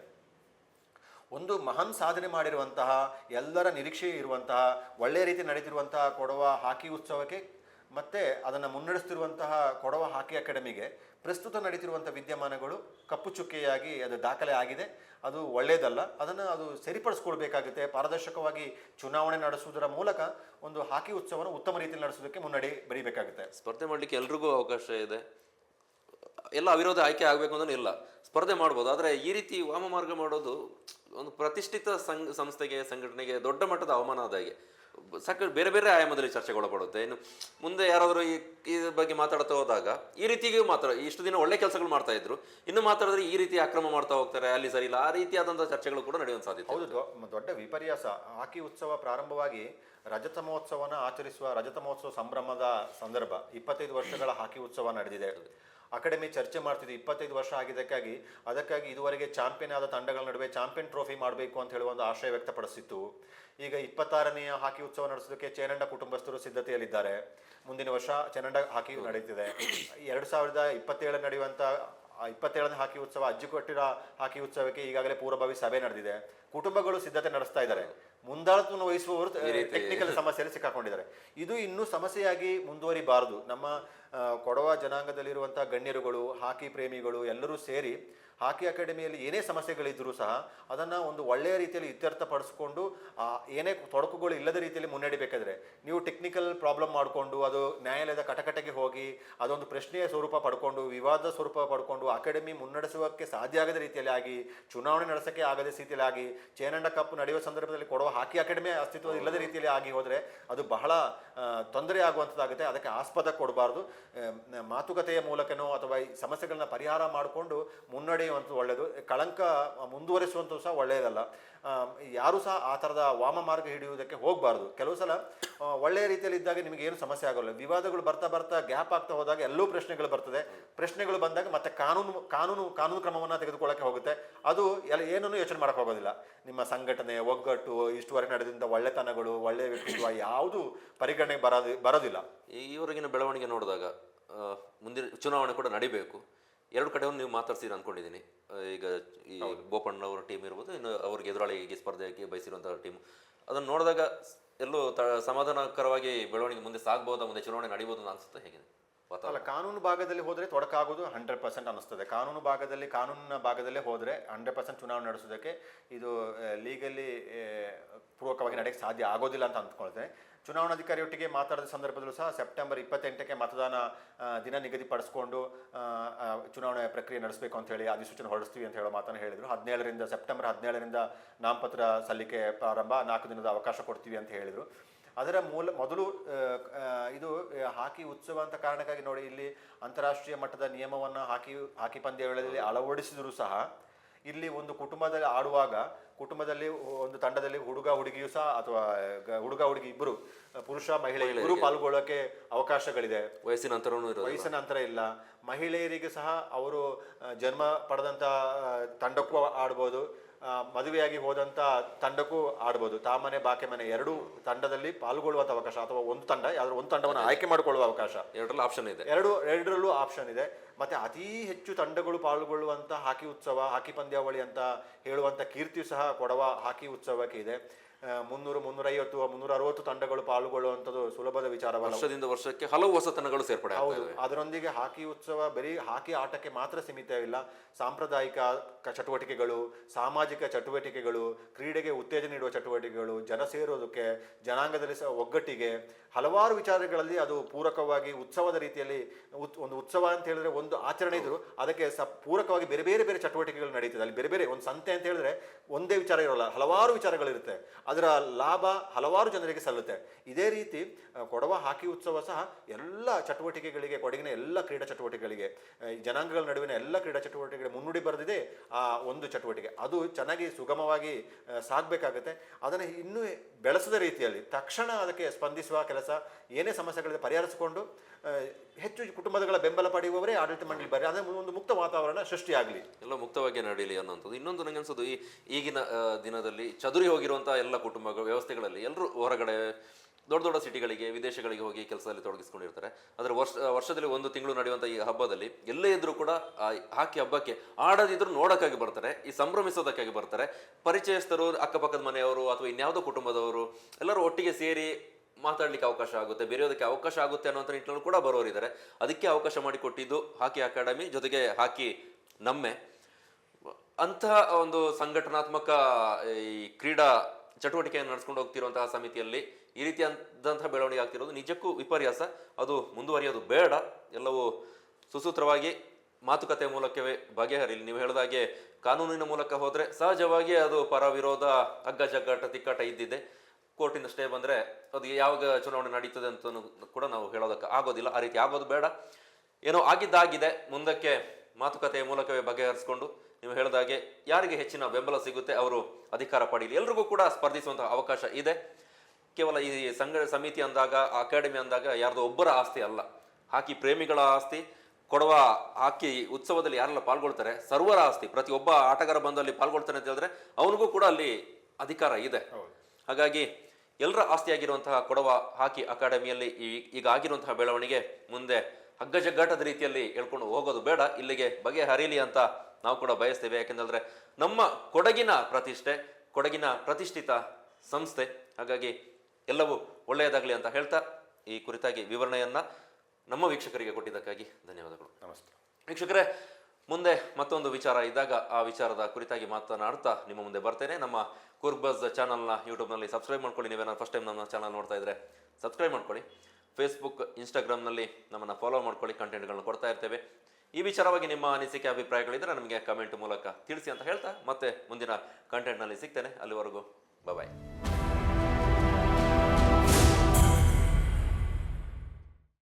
ಒಂದು ಮಹಾನ್ ಸಾಧನೆ ಮಾಡಿರುವಂತಹ, ಎಲ್ಲರ ನಿರೀಕ್ಷೆ ಇರುವಂತಹ, ಒಳ್ಳೆಯ ರೀತಿ ನಡೀತಿರುವಂತಹ ಕೊಡವ ಹಾಕಿ ಉತ್ಸವಕ್ಕೆ, ಮತ್ತು ಅದನ್ನು ಮುನ್ನಡೆಸ್ತಿರುವಂತಹ ಕೊಡವ ಹಾಕಿ ಅಕಾಡೆಮಿಗೆ ಪ್ರಸ್ತುತ ನಡೀತಿರುವಂಥ ವಿದ್ಯಮಾನಗಳು ಕಪ್ಪು ಚುಕ್ಕೆಯಾಗಿ ಅದು ದಾಖಲೆ ಆಗಿದೆ. ಅದು ಒಳ್ಳೆಯದಲ್ಲ. ಅದನ್ನು ಅದು ಸರಿಪಡಿಸ್ಕೊಳ್ಬೇಕಾಗುತ್ತೆ. ಪಾರದರ್ಶಕವಾಗಿ ಚುನಾವಣೆ ನಡೆಸುವುದರ ಮೂಲಕ ಒಂದು ಹಾಕಿ ಉತ್ಸವವನ್ನು ಉತ್ತಮ ರೀತಿಯಲ್ಲಿ ನಡೆಸೋದಕ್ಕೆ ಮುನ್ನಡೆ ಬರೀಬೇಕಾಗುತ್ತೆ. ಸ್ಪರ್ಧೆ ಮಾಡಲಿಕ್ಕೆ ಎಲ್ರಿಗೂ ಅವಕಾಶ ಇದೆ. ಎಲ್ಲ ಅವಿರೋಧ ಆಯ್ಕೆ ಆಗಬೇಕು ಅಂದ್ರೆ ಇಲ್ಲ. ಸ್ಪರ್ಧೆ ಮಾಡ್ಬೋದು. ಆದರೆ ಈ ರೀತಿ ವಾಮ ಮಾರ್ಗ ಮಾಡೋದು ಒಂದು ಪ್ರತಿಷ್ಠಿತ ಸಂಘ, ಸಂಸ್ಥೆಗೆ, ಸಂಘಟನೆಗೆ ದೊಡ್ಡ ಮಟ್ಟದ ಅವಮಾನ ಆದ ಹಾಗೆ. ಸಾಕಷ್ಟು ಬೇರೆ ಬೇರೆ ಆಯಾಮದಲ್ಲಿ ಚರ್ಚೆಗೊಳಪಡುತ್ತೆ. ಇನ್ನು ಮುಂದೆ ಯಾರಾದರೂ ಈ ಇದ್ರ ಬಗ್ಗೆ ಮಾತಾಡ್ತಾ ಹೋದಾಗ, ಈ ರೀತಿಗೂ ಮಾತಾಡ ಇಷ್ಟು ದಿನ ಒಳ್ಳೆ ಕೆಲಸಗಳು ಮಾಡ್ತಾ ಇದ್ರು. ಇನ್ನು ಮಾತಾಡಿದ್ರೆ ಈ ರೀತಿ ಅಕ್ರಮ ಮಾಡ್ತಾ ಹೋಗ್ತಾರೆ, ಅಲ್ಲಿ ಸರಿ ಆ ರೀತಿಯಾದಂಥ ಚರ್ಚೆಗಳು ಕೂಡ ನಡೆಯುವಂತ ಸಾಧ್ಯತೆ ಹೌದು ದೊಡ್ಡ ವಿಪರ್ಯಾಸ. ಹಾಕಿ ಉತ್ಸವ ಪ್ರಾರಂಭವಾಗಿ ರಜತ ಮಹೋತ್ಸವನ ಆಚರಿಸುವ ರಜತ ಮಹೋತ್ಸವ ಸಂಭ್ರಮದ ಸಂದರ್ಭ, ಇಪ್ಪತ್ತೈದು ವರ್ಷಗಳ ಹಾಕಿ ಉತ್ಸವ ನಡೆದಿದೆ. ಅಕಾಡೆಮಿ ಚರ್ಚೆ ಮಾಡ್ತಿದ್ವಿ ಇಪ್ಪತ್ತೈದು ವರ್ಷ ಆಗಿದ್ದಕ್ಕಾಗಿ ಅದಕ್ಕಾಗಿ ಇದುವರೆಗೆ ಚಾಂಪಿಯನ್ ಆದ ತಂಡಗಳ ನಡುವೆ ಚಾಂಪಿಯನ್ ಟ್ರೋಫಿ ಮಾಡಬೇಕು ಅಂತ ಹೇಳುವ ಒಂದು ಆಶಯ ವ್ಯಕ್ತಪಡಿಸಿತ್ತು. ಈಗ ಇಪ್ಪತ್ತಾರನೆಯ ಹಾಕಿ ಉತ್ಸವ ನಡೆಸೋದಕ್ಕೆ ಚೇನಂಡ ಕುಟುಂಬಸ್ಥರು ಸಿದ್ಧತೆಯಲ್ಲಿದ್ದಾರೆ. ಮುಂದಿನ ವರ್ಷ ಚೆನ್ನಂಡ ಹಾಕಿ ನಡೀತಿದೆ. ಎರಡು ಸಾವಿರದ ಇಪ್ಪತ್ತೇಳು ನಡೆಯುವಂಥ ಇಪ್ಪತ್ತೇಳನೇ ಹಾಕಿ ಉತ್ಸವ ಅಜ್ಜಿಕೊಟ್ಟಿರ ಹಾಕಿ ಉತ್ಸವಕ್ಕೆ ಈಗಾಗಲೇ ಪೂರ್ವಭಾವಿ ಸಭೆ ನಡೆದಿದೆ. ಕುಟುಂಬಗಳು ಸಿದ್ಧತೆ ನಡೆಸ್ತಾ ಇದ್ದಾರೆ. ಮುಂದಾಳತ್ವವನ್ನು ವಹಿಸುವವರು ಟೆಕ್ನಿಕಲ್ ಸಮಸ್ಯೆಯಲ್ಲಿ ಸಿಕ್ಕಾಕೊಂಡಿದ್ದಾರೆ. ಇದು ಇನ್ನೂ ಸಮಸ್ಯೆಯಾಗಿ ಮುಂದುವರಿಬಾರದು. ನಮ್ಮ ಕೊಡವ ಜನಾಂಗದಲ್ಲಿರುವಂಥ ಗಣ್ಯರುಗಳು ಹಾಕಿ ಪ್ರೇಮಿಗಳು ಎಲ್ಲರೂ ಸೇರಿ ಹಾಕಿ ಅಕಾಡೆಮಿಯಲ್ಲಿ ಏನೇ ಸಮಸ್ಯೆಗಳಿದ್ದರೂ ಸಹ ಅದನ್ನು ಒಂದು ಒಳ್ಳೆಯ ರೀತಿಯಲ್ಲಿ ಇತ್ಯರ್ಥಪಡಿಸ್ಕೊಂಡು ಏನೇ ತೊಡಕುಗಳು ಇಲ್ಲದ ರೀತಿಯಲ್ಲಿ ಮುನ್ನಡಿಬೇಕಾದ್ರೆ ನೀವು ಟೆಕ್ನಿಕಲ್ ಪ್ರಾಬ್ಲಮ್ ಮಾಡಿಕೊಂಡು, ಅದು ನ್ಯಾಯಾಲಯದ ಕಟಕಟೆಗೆ ಹೋಗಿ, ಅದೊಂದು ಪ್ರಶ್ನೆಯ ಸ್ವರೂಪ ಪಡ್ಕೊಂಡು, ವಿವಾದ ಸ್ವರೂಪ ಪಡ್ಕೊಂಡು, ಅಕಾಡೆಮಿ ಮುನ್ನಡೆಸುವಕ್ಕೆ ಸಾಧ್ಯ ಆಗದ ರೀತಿಯಲ್ಲಿ ಆಗಿ, ಚುನಾವಣೆ ನಡೆಸೋಕ್ಕೆ ಆಗದ ರೀತಿಯಲ್ಲಿ ಆಗಿ ಚೇನಂಡ ಕಪ್ ನಡೆಯುವ ಸಂದರ್ಭದಲ್ಲಿ ಕೊಡುವ ಹಾಕಿ ಅಕಾಡೆಮಿ ಅಸ್ತಿತ್ವ ಇಲ್ಲದ ರೀತಿಯಲ್ಲಿ ಆಗಿ ಹೋದರೆ ಅದು ಬಹಳ ತೊಂದರೆ ಆಗುವಂಥದ್ದಾಗುತ್ತೆ. ಅದಕ್ಕೆ ಆಸ್ಪದ ಕೊಡಬಾರ್ದು. ಮಾತುಕತೆಯ ಮೂಲಕನೋ ಅಥವಾ ಈ ಸಮಸ್ಯೆಗಳನ್ನ ಪರಿಹಾರ ಮಾಡಿಕೊಂಡು ಮುನ್ನಡೆಯುವಂಥದ್ದು ಒಳ್ಳೆಯದು ಕಳಂಕ ಮುಂದುವರಿಸುವಂಥದ್ದು ಸಹ ಒಳ್ಳೆಯದಲ್ಲ. ಯಾರು ಸಹ ಆ ಥರದ ವಾಮ ಮಾರ್ಗ ಹಿಡಿಯುವುದಕ್ಕೆ ಹೋಗಬಾರ್ದು. ಕೆಲವು ಸಲ ಒಳ್ಳೆಯ ರೀತಿಯಲ್ಲಿ ಇದ್ದಾಗ ನಿಮಗೆ ಏನು ಸಮಸ್ಯೆ ಆಗೋಲ್ಲ. ವಿವಾದಗಳು ಬರ್ತಾ ಬರ್ತಾ ಗ್ಯಾಪ್ ಆಗ್ತಾ ಹೋದಾಗ ಎಲ್ಲೂ ಪ್ರಶ್ನೆಗಳು ಬರ್ತದೆ. ಪ್ರಶ್ನೆಗಳು ಬಂದಾಗ ಮತ್ತೆ ಕಾನೂನು ಕಾನೂನು ಕಾನೂನು ಕ್ರಮವನ್ನು ತೆಗೆದುಕೊಳ್ಳೋಕೆ ಹೋಗುತ್ತೆ. ಅದು ಎಲ್ಲ ಏನನ್ನು ಯೋಚನೆ ಮಾಡಕ್ಕೆ ಹೋಗೋದಿಲ್ಲ. ನಿಮ್ಮ ಸಂಘಟನೆ, ಒಗ್ಗಟ್ಟು, ಇಷ್ಟುವರೆಗೆ ನಡೆದಿಂದ ಒಳ್ಳೆತನಗಳು, ಒಳ್ಳೆಯ ವ್ಯಕ್ತಿತ್ವ ಯಾವುದು ಪರಿಗಣನೆಗೆ ಬರೋದು, ಬರೋದಿಲ್ಲ. ಈವರೆಗಿನ ಬೆಳವಣಿಗೆ ನೋಡಿದಾಗ ಮುಂದಿನ ಚುನಾವಣೆ ಕೂಡ ನಡಿಬೇಕು. ಎರಡು ಕಡೆಯನ್ನು ನೀವು ಮಾತಾಡ್ಸಿದ್ರು ಅನ್ಕೊಂಡಿದ್ದೀನಿ. ಈಗ ಈ ಬೋಪಣ್ಣ ಅವರ ಟೀಮ್ ಇರ್ಬೋದು ಇನ್ನು ಅವ್ರಿಗೆ ಎದುರಾಳಿಗೆ ಸ್ಪರ್ಧೆಗೆ ಬಯಸಿರುವಂತಹ ಟೀಮ್ ಅದನ್ನು ನೋಡಿದಾಗ ಎಲ್ಲೂ ತ ಸಮಾಧಾನಕರವಾಗಿ ಬೆಳವಣಿಗೆ ಮುಂದೆ ಸಾಗ್ಬೋದಾ ಮುಂದೆ ಚುನಾವಣೆ ನಡಿಬೋದು ಅಂತ ಅನ್ಸುತ್ತೆ ಹೇಗೆ ವಾತಾವರಣ ಅಲ್ಲ, ಕಾನೂನು ಭಾಗದಲ್ಲಿ ಹೋದರೆ ತೊಡಕಾಗೋದು ಹಂಡ್ರೆಡ್ ಪರ್ಸೆಂಟ್ ಅನಿಸ್ತದೆ ಕಾನೂನು ಭಾಗದಲ್ಲಿ, ಕಾನೂನಿನ ಭಾಗದಲ್ಲೇ ಹೋದರೆ ಹಂಡ್ರೆಡ್ ಪರ್ಸೆಂಟ್ ಚುನಾವಣೆ ನಡೆಸೋದಕ್ಕೆ ಇದು ಲೀಗಲಿ ಪೂರ್ವಕವಾಗಿ ನಡೆಯಕ್ಕೆ ಸಾಧ್ಯ ಆಗೋದಿಲ್ಲ ಅಂತ ಅಂದ್ಕೊಳ್ತೇನೆ. ಚುನಾವಣಾಧಿಕಾರಿಯೊಟ್ಟಿಗೆ ಮಾತಾಡಿದ ಸಂದರ್ಭದಲ್ಲೂ ಸಹ ಸೆಪ್ಟೆಂಬರ್ ಇಪ್ಪತ್ತೆಂಟಕ್ಕೆ ಮತದಾನ ದಿನ ನಿಗದಿಪಡಿಸ್ಕೊಂಡು ಚುನಾವಣೆ ಪ್ರಕ್ರಿಯೆ ನಡೆಸಬೇಕು ಅಂತ ಹೇಳಿ ಅಧಿಸೂಚನೆ ಹೊರಡಿಸ್ತೀವಿ ಅಂತ ಹೇಳೋ ಮಾತನ್ನು ಹೇಳಿದರು. ಹದಿನೇಳರಿಂದ, ಸೆಪ್ಟೆಂಬರ್ ಹದಿನೇಳರಿಂದ ನಾಮಪತ್ರ ಸಲ್ಲಿಕೆ ಪ್ರಾರಂಭ ನಾಲ್ಕು ದಿನದ ಅವಕಾಶ ಕೊಡ್ತೀವಿ ಅಂತ ಹೇಳಿದರು. ಅದರ ಮೂಲ ಮೊದಲು ಇದು ಹಾಕಿ ಉತ್ಸವ ಅಂತ ಕಾರಣಕ್ಕಾಗಿ ನೋಡಿ ಇಲ್ಲಿ ಅಂತಾರಾಷ್ಟ್ರೀಯ ಮಟ್ಟದ ನಿಯಮವನ್ನು ಹಾಕಿ ಹಾಕಿ ಪಂದ್ಯಗಳಲ್ಲಿ ಅಳವಡಿಸಿದರೂ ಸಹ ಇಲ್ಲಿ ಒಂದು ಕುಟುಂಬದಲ್ಲಿ ಆಡುವಾಗ ಕುಟುಂಬದಲ್ಲಿ ಒಂದು ತಂಡದಲ್ಲಿ ಹುಡುಗ ಹುಡುಗಿಯು ಸಹ ಅಥವಾ ಹುಡುಗ ಹುಡುಗಿ ಇಬ್ಬರು ಪುರುಷ ಮಹಿಳೆ ಇಬ್ಬರು ಪಾಲ್ಗೊಳ್ಳೋಕೆ ಅವಕಾಶಗಳಿದೆ. ವಯಸ್ಸಿನ ಅಂತರವೂ ವಯಸ್ಸಿನ ಅಂತರ ಇಲ್ಲ. ಮಹಿಳೆಯರಿಗೆ ಸಹ ಅವರು ಜನ್ಮ ಪಡೆದಂಥ ಆ, ತಂಡಕ್ಕೂ ಆಡ್ಬೋದು. ಮದುವೆಯಾಗಿ ಹೋದಂಥ ತಂಡಕ್ಕೂ ಆಡ್ಬೋದು. ತಾಮನೆ ಬಾಕೆ ಮನೆ ಎರಡೂ ತಂಡದಲ್ಲಿ ಪಾಲ್ಗೊಳ್ಳುವಂಥ ಅವಕಾಶ ಅಥವಾ ಒಂದು ತಂಡ ಯಾವ್ದಾದ್ರು ಒಂದು ತಂಡವನ್ನು ಆಯ್ಕೆ ಮಾಡಿಕೊಳ್ಳುವ ಅವಕಾಶ. ಎರಡರಲ್ಲೂ ಆಪ್ಷನ್ ಇದೆ. ಎರಡು ಎರಡರಲ್ಲೂ ಆಪ್ಷನ್ ಇದೆ. ಮತ್ತೆ ಅತೀ ಹೆಚ್ಚು ತಂಡಗಳು ಪಾಲ್ಗೊಳ್ಳುವಂಥ ಹಾಕಿ ಉತ್ಸವ ಹಾಕಿ ಪಂದ್ಯಾವಳಿ ಅಂತ ಹೇಳುವಂಥ ಕೀರ್ತಿಯು ಸಹ ಕೊಡವ ಹಾಕಿ ಉತ್ಸವಕ್ಕೆ ಇದೆ. ಮುನ್ನೂರು ಮುನ್ನೂರೈವತ್ತು ಮುನ್ನೂರ ಅರವತ್ತು ತಂಡಗಳು ಪಾಲ್ಗೊಳ್ಳುವಂಥದ್ದು ಸುಲಭದ ವಿಚಾರವಲ್ಲ. ವರ್ಷದಿಂದ ವರ್ಷಕ್ಕೆ ಹಲವು ಹೊಸತನಗಳು ಸೇರ್ಪಡೆ ಹೌದು. ಅದರೊಂದಿಗೆ ಹಾಕಿ ಉತ್ಸವ ಬರೀ ಹಾಕಿ ಆಟಕ್ಕೆ ಮಾತ್ರ ಸೀಮಿತವಿಲ್ಲ ಸಾಂಪ್ರದಾಯಿಕ ಚಟುವಟಿಕೆಗಳು ಸಾಮಾಜಿಕ ಚಟುವಟಿಕೆಗಳು ಕ್ರೀಡೆಗೆ ಉತ್ತೇಜನ ನೀಡುವ ಚಟುವಟಿಕೆಗಳು ಜನ ಸೇರೋದಕ್ಕೆ ಜನಾಂಗದಲ್ಲಿ ಸಹ ಒಗ್ಗಟ್ಟಿಗೆ ಹಲವಾರು ವಿಚಾರಗಳಲ್ಲಿ ಅದು ಪೂರಕವಾಗಿ ಉತ್ಸವದ ರೀತಿಯಲ್ಲಿ ಉತ್- ಒಂದು ಉತ್ಸವ ಅಂತ ಹೇಳಿದ್ರೆ ಒಂದು ಆಚರಣೆ ಇದ್ರು ಅದಕ್ಕೆ ಸ ಪೂರಕವಾಗಿ ಬೇರೆ ಬೇರೆ ಬೇರೆ ಚಟುವಟಿಕೆಗಳು ನಡೀತದೆ. ಅಲ್ಲಿ ಬೇರೆ ಬೇರೆ ಒಂದು ಸಂತೆ ಅಂತ ಹೇಳಿದ್ರೆ ಒಂದೇ ವಿಚಾರ ಇರೋಲ್ಲ. ಹಲವಾರು ವಿಚಾರಗಳಿರುತ್ತೆ. ಅದರ ಲಾಭ ಹಲವಾರು ಜನರಿಗೆ ಸಲ್ಲುತ್ತೆ. ಇದೇ ರೀತಿ ಕೊಡವ ಹಾಕಿ ಉತ್ಸವ ಸಹ ಎಲ್ಲ ಚಟುವಟಿಕೆಗಳಿಗೆ, ಕೊಡಗಿನ ಎಲ್ಲ ಕ್ರೀಡಾ ಚಟುವಟಿಕೆಗಳಿಗೆ ಜನಾಂಗಗಳ ನಡುವಿನ ಎಲ್ಲ ಕ್ರೀಡಾ ಚಟುವಟಿಕೆಗಳಿಗೆ ಮುನ್ನುಡಿ ಬರೆದಿದೆ ಆ ಒಂದು ಚಟುವಟಿಕೆ. ಅದು ಚೆನ್ನಾಗಿ ಸುಗಮವಾಗಿ ಸಾಗಬೇಕಾಗುತ್ತೆ. ಅದನ್ನು ಇನ್ನೂ ಬೆಳೆಸದ ರೀತಿಯಲ್ಲಿ, ತಕ್ಷಣ ಅದಕ್ಕೆ ಸ್ಪಂದಿಸುವ ಕೆಲಸ, ಏನೇ ಸಮಸ್ಯೆಗಳಿದೆ ಪರಿಹರಿಸಿಕೊಂಡು ಹೆಚ್ಚು ಕುಟುಂಬಗಳ ಬೆಂಬಲ ಪಡೆಯುವವರೇ ಆಡಳಿತ ಮಂಡಳಿ ಬರೀ, ಅದೇ ಒಂದು ಮುಕ್ತ ವಾತಾವರಣ ಸೃಷ್ಟಿಯಾಗಲಿ. ಎಲ್ಲ ಮುಕ್ತವಾಗಿ ನಡೀಲಿ ಅನ್ನೋಂಥದ್ದು ಇನ್ನೊಂದು ನನಗೆ ಅನ್ಸೋದು, ಈ ಈಗಿನ ದಿನದಲ್ಲಿ ಚದುರಿ ಹೋಗಿರುವಂತಹ ಎಲ್ಲ ಕುಟುಂಬ ವ್ಯವಸ್ಥೆಗಳಲ್ಲಿ ಎಲ್ಲರೂ ಹೊರಗಡೆ ದೊಡ್ಡ ದೊಡ್ಡ ಸಿಟಿಗಳಿಗೆ, ವಿದೇಶಗಳಿಗೆ ಹೋಗಿ ಕೆಲಸದಲ್ಲಿ ತೊಡಗಿಸ್ಕೊಂಡಿರ್ತಾರೆ. ಆದರೆ ವರ್ಷ, ವರ್ಷದಲ್ಲಿ ಒಂದು ತಿಂಗಳು ನಡೆಯುವಂಥ ಈ ಹಬ್ಬದಲ್ಲಿ ಎಲ್ಲೇ ಇದ್ರೂ ಕೂಡ ಹಾಕಿ ಹಬ್ಬಕ್ಕೆ ಆಡದಿದ್ರು ನೋಡೋಕ್ಕಾಗಿ ಬರ್ತಾರೆ, ಈ ಸಂಭ್ರಮಿಸೋದಕ್ಕಾಗಿ ಬರ್ತಾರೆ. ಪರಿಚಯಸ್ಥರು, ಅಕ್ಕಪಕ್ಕದ ಮನೆಯವರು ಅಥವಾ ಇನ್ಯಾವುದೋ ಕುಟುಂಬದವರು ಎಲ್ಲರೂ ಒಟ್ಟಿಗೆ ಸೇರಿ ಮಾತಾಡ್ಲಿಕ್ಕೆ ಅವಕಾಶ ಆಗುತ್ತೆ, ಬೆರೆಯೋದಕ್ಕೆ ಅವಕಾಶ ಆಗುತ್ತೆ ಅನ್ನೋಂಥ ನಿಟ್ಟಿನಲ್ಲಿ ಕೂಡ ಬರೋರಿದ್ದಾರೆ ಅದಕ್ಕೆ ಅವಕಾಶ ಮಾಡಿಕೊಟ್ಟಿದ್ದು ಹಾಕಿ ಅಕಾಡೆಮಿ, ಜೊತೆಗೆ ಹಾಕಿ ನಮ್ಮೆ. ಅಂತಹ ಒಂದು ಸಂಘಟನಾತ್ಮಕ ಈ ಕ್ರೀಡಾ ಚಟುವಟಿಕೆಯನ್ನು ನಡೆಸ್ಕೊಂಡು ಹೋಗ್ತಿರುವಂತಹ ಸಮಿತಿಯಲ್ಲಿ ಈ ರೀತಿಯಾದಂತಹ ಬೆಳವಣಿಗೆ ಆಗ್ತಿರೋದು ನಿಜಕ್ಕೂ ವಿಪರ್ಯಾಸ. ಅದು ಮುಂದುವರಿಯೋದು ಬೇಡ. ಎಲ್ಲವೂ ಸುಸೂತ್ರವಾಗಿ ಮಾತುಕತೆ ಮೂಲಕವೇ ಬಗೆಹರಿಲಿ. ನೀವು ಹೇಳಿದಾಗೆ ಕಾನೂನಿನ ಮೂಲಕ ಹೋದರೆ ಸಹಜವಾಗಿ ಅದು ಪರ ವಿರೋಧ ಹಗ್ಗ ಜಗ್ಗಾಟ ತಿಕ್ಕಾಟ ಇದ್ದಿದೆ ಕೋರ್ಟಿಂದ ಸ್ಟೇ ಬಂದರೆ ಅದು ಯಾವಾಗ ಚುನಾವಣೆ ನಡೀತದೆ ಅಂತ ಕೂಡ ನಾವು ಹೇಳೋದಕ್ಕೆ ಆಗೋದಿಲ್ಲ. ಆ ರೀತಿ ಆಗೋದು ಬೇಡ. ಏನೋ ಆಗಿದ್ದಾಗಿದೆ. ಮುಂದಕ್ಕೆ ಮಾತುಕತೆಯ ಮೂಲಕವೇ ಬಗೆಹರಿಸ್ಕೊಂಡು ನೀವು ಹೇಳಿದಾಗೆ ಯಾರಿಗೆ ಹೆಚ್ಚಿನ ಬೆಂಬಲ ಸಿಗುತ್ತೆ ಅವರು ಅಧಿಕಾರ ಪಡೀಲಿ. ಎಲ್ರಿಗೂ ಕೂಡ ಸ್ಪರ್ಧಿಸುವಂತಹ ಅವಕಾಶ ಇದೆ. ಕೇವಲ ಈ ಸಂಘ ಸಮಿತಿ ಅಂದಾಗ ಅಕಾಡೆಮಿ ಅಂದಾಗ ಯಾರ್ದೋ ಒಬ್ಬರ ಆಸ್ತಿ ಅಲ್ಲ. ಹಾಕಿ ಪ್ರೇಮಿಗಳ ಆಸ್ತಿ ಕೊಡುವ ಹಾಕಿ ಉತ್ಸವದಲ್ಲಿ ಯಾರೆಲ್ಲ ಪಾಲ್ಗೊಳ್ತಾರೆ ಸರ್ವರ ಆಸ್ತಿ ಪ್ರತಿಯೊಬ್ಬ ಆಟಗಾರ ಬಂದಲ್ಲಿ ಪಾಲ್ಗೊಳ್ತಾನೆ ಅಂತ ಹೇಳಿದ್ರೆ ಅವನಿಗೂ ಕೂಡ ಅಲ್ಲಿ ಅಧಿಕಾರ ಇದೆ. ಹಾಗಾಗಿ ಎಲ್ಲರ ಆಸ್ತಿಯಾಗಿರುವಂತಹ ಕೊಡವ ಹಾಕಿ ಅಕಾಡೆಮಿಯಲ್ಲಿ ಈ- ಈಗ ಆಗಿರುವಂತಹ ಬೆಳವಣಿಗೆ ಮುಂದೆ ಹಗ್ಗಜಗ್ಗಾಟದ ರೀತಿಯಲ್ಲಿ ಹೇಳ್ಕೊಂಡು ಹೋಗೋದು ಬೇಡ. ಇಲ್ಲಿಗೆ ಬಗೆಹರಿಲಿ ಅಂತ ನಾವು ಕೂಡ ಬಯಸ್ತೇವೆ. ಯಾಕೆಂದ್ರೆ ನಮ್ಮ ಕೊಡಗಿನ ಪ್ರತಿಷ್ಠೆ ಕೊಡಗಿನ ಪ್ರತಿಷ್ಠಿತ ಸಂಸ್ಥೆ ಹಾಗಾಗಿ ಎಲ್ಲವೂ ಒಳ್ಳೆಯದಾಗಲಿ ಅಂತ ಹೇಳ್ತಾ ಈ ಕುರಿತಾಗಿ ವಿವರಣೆಯನ್ನ ನಮ್ಮ ವೀಕ್ಷಕರಿಗೆ ಕೊಟ್ಟಿದ್ದಕ್ಕಾಗಿ ಧನ್ಯವಾದಗಳು. ನಮಸ್ತೆ. ವೀಕ್ಷಕರೇ ಮುಂದೆ ಮತ್ತೊಂದು ವಿಚಾರ ಇದ್ದಾಗ ಆ ವಿಚಾರದ ಕುರಿತಾಗಿ ಮಾತನಾಡ್ತಾ ನಿಮ್ಮ ಮುಂದೆ ಬರ್ತೇನೆ. ನಮ್ಮ ಕುರ್ಬಸ್ ಚಾನಲ್ನ ಯೂಟ್ಯೂಬ್ನಲ್ಲಿ ಸಬ್ಸ್ಕ್ರೈಬ್ ಮಾಡ್ಕೊಳ್ಳಿ. ನೀವೇನ ಫಸ್ಟ್ ಟೈಮ್ ನಮ್ಮ ಚಾನಲ್ ನೋಡ್ತಾ ಇದ್ರೆ ಸಬ್ಸ್ಕ್ರೈಬ್ ಮಾಡ್ಕೊಳ್ಳಿ. ಫೇಸ್ಬುಕ್ ಇನ್ಸ್ಟಾಗ್ರಾಮ್ನಲ್ಲಿ ನಮ್ಮನ್ನು ಫಾಲೋ ಮಾಡ್ಕೊಳ್ಳಿ. ಕಂಟೆಂಟ್ಗಳನ್ನ ಕೊಡ್ತಾ ಇರ್ತೇವೆ. ಈ ವಿಚಾರವಾಗಿ ನಿಮ್ಮ ಅನಿಸಿಕೆ ಅಭಿಪ್ರಾಯಗಳಿದ್ರೆ ನಮಗೆ ಕಮೆಂಟ್ ಮೂಲಕ ತಿಳಿಸಿ ಅಂತ ಹೇಳ್ತಾ ಮತ್ತೆ ಮುಂದಿನ ಕಂಟೆಂಟ್ನಲ್ಲಿ ಸಿಗ್ತೇನೆ. ಅಲ್ಲಿವರೆಗೂ ಬಾಯ್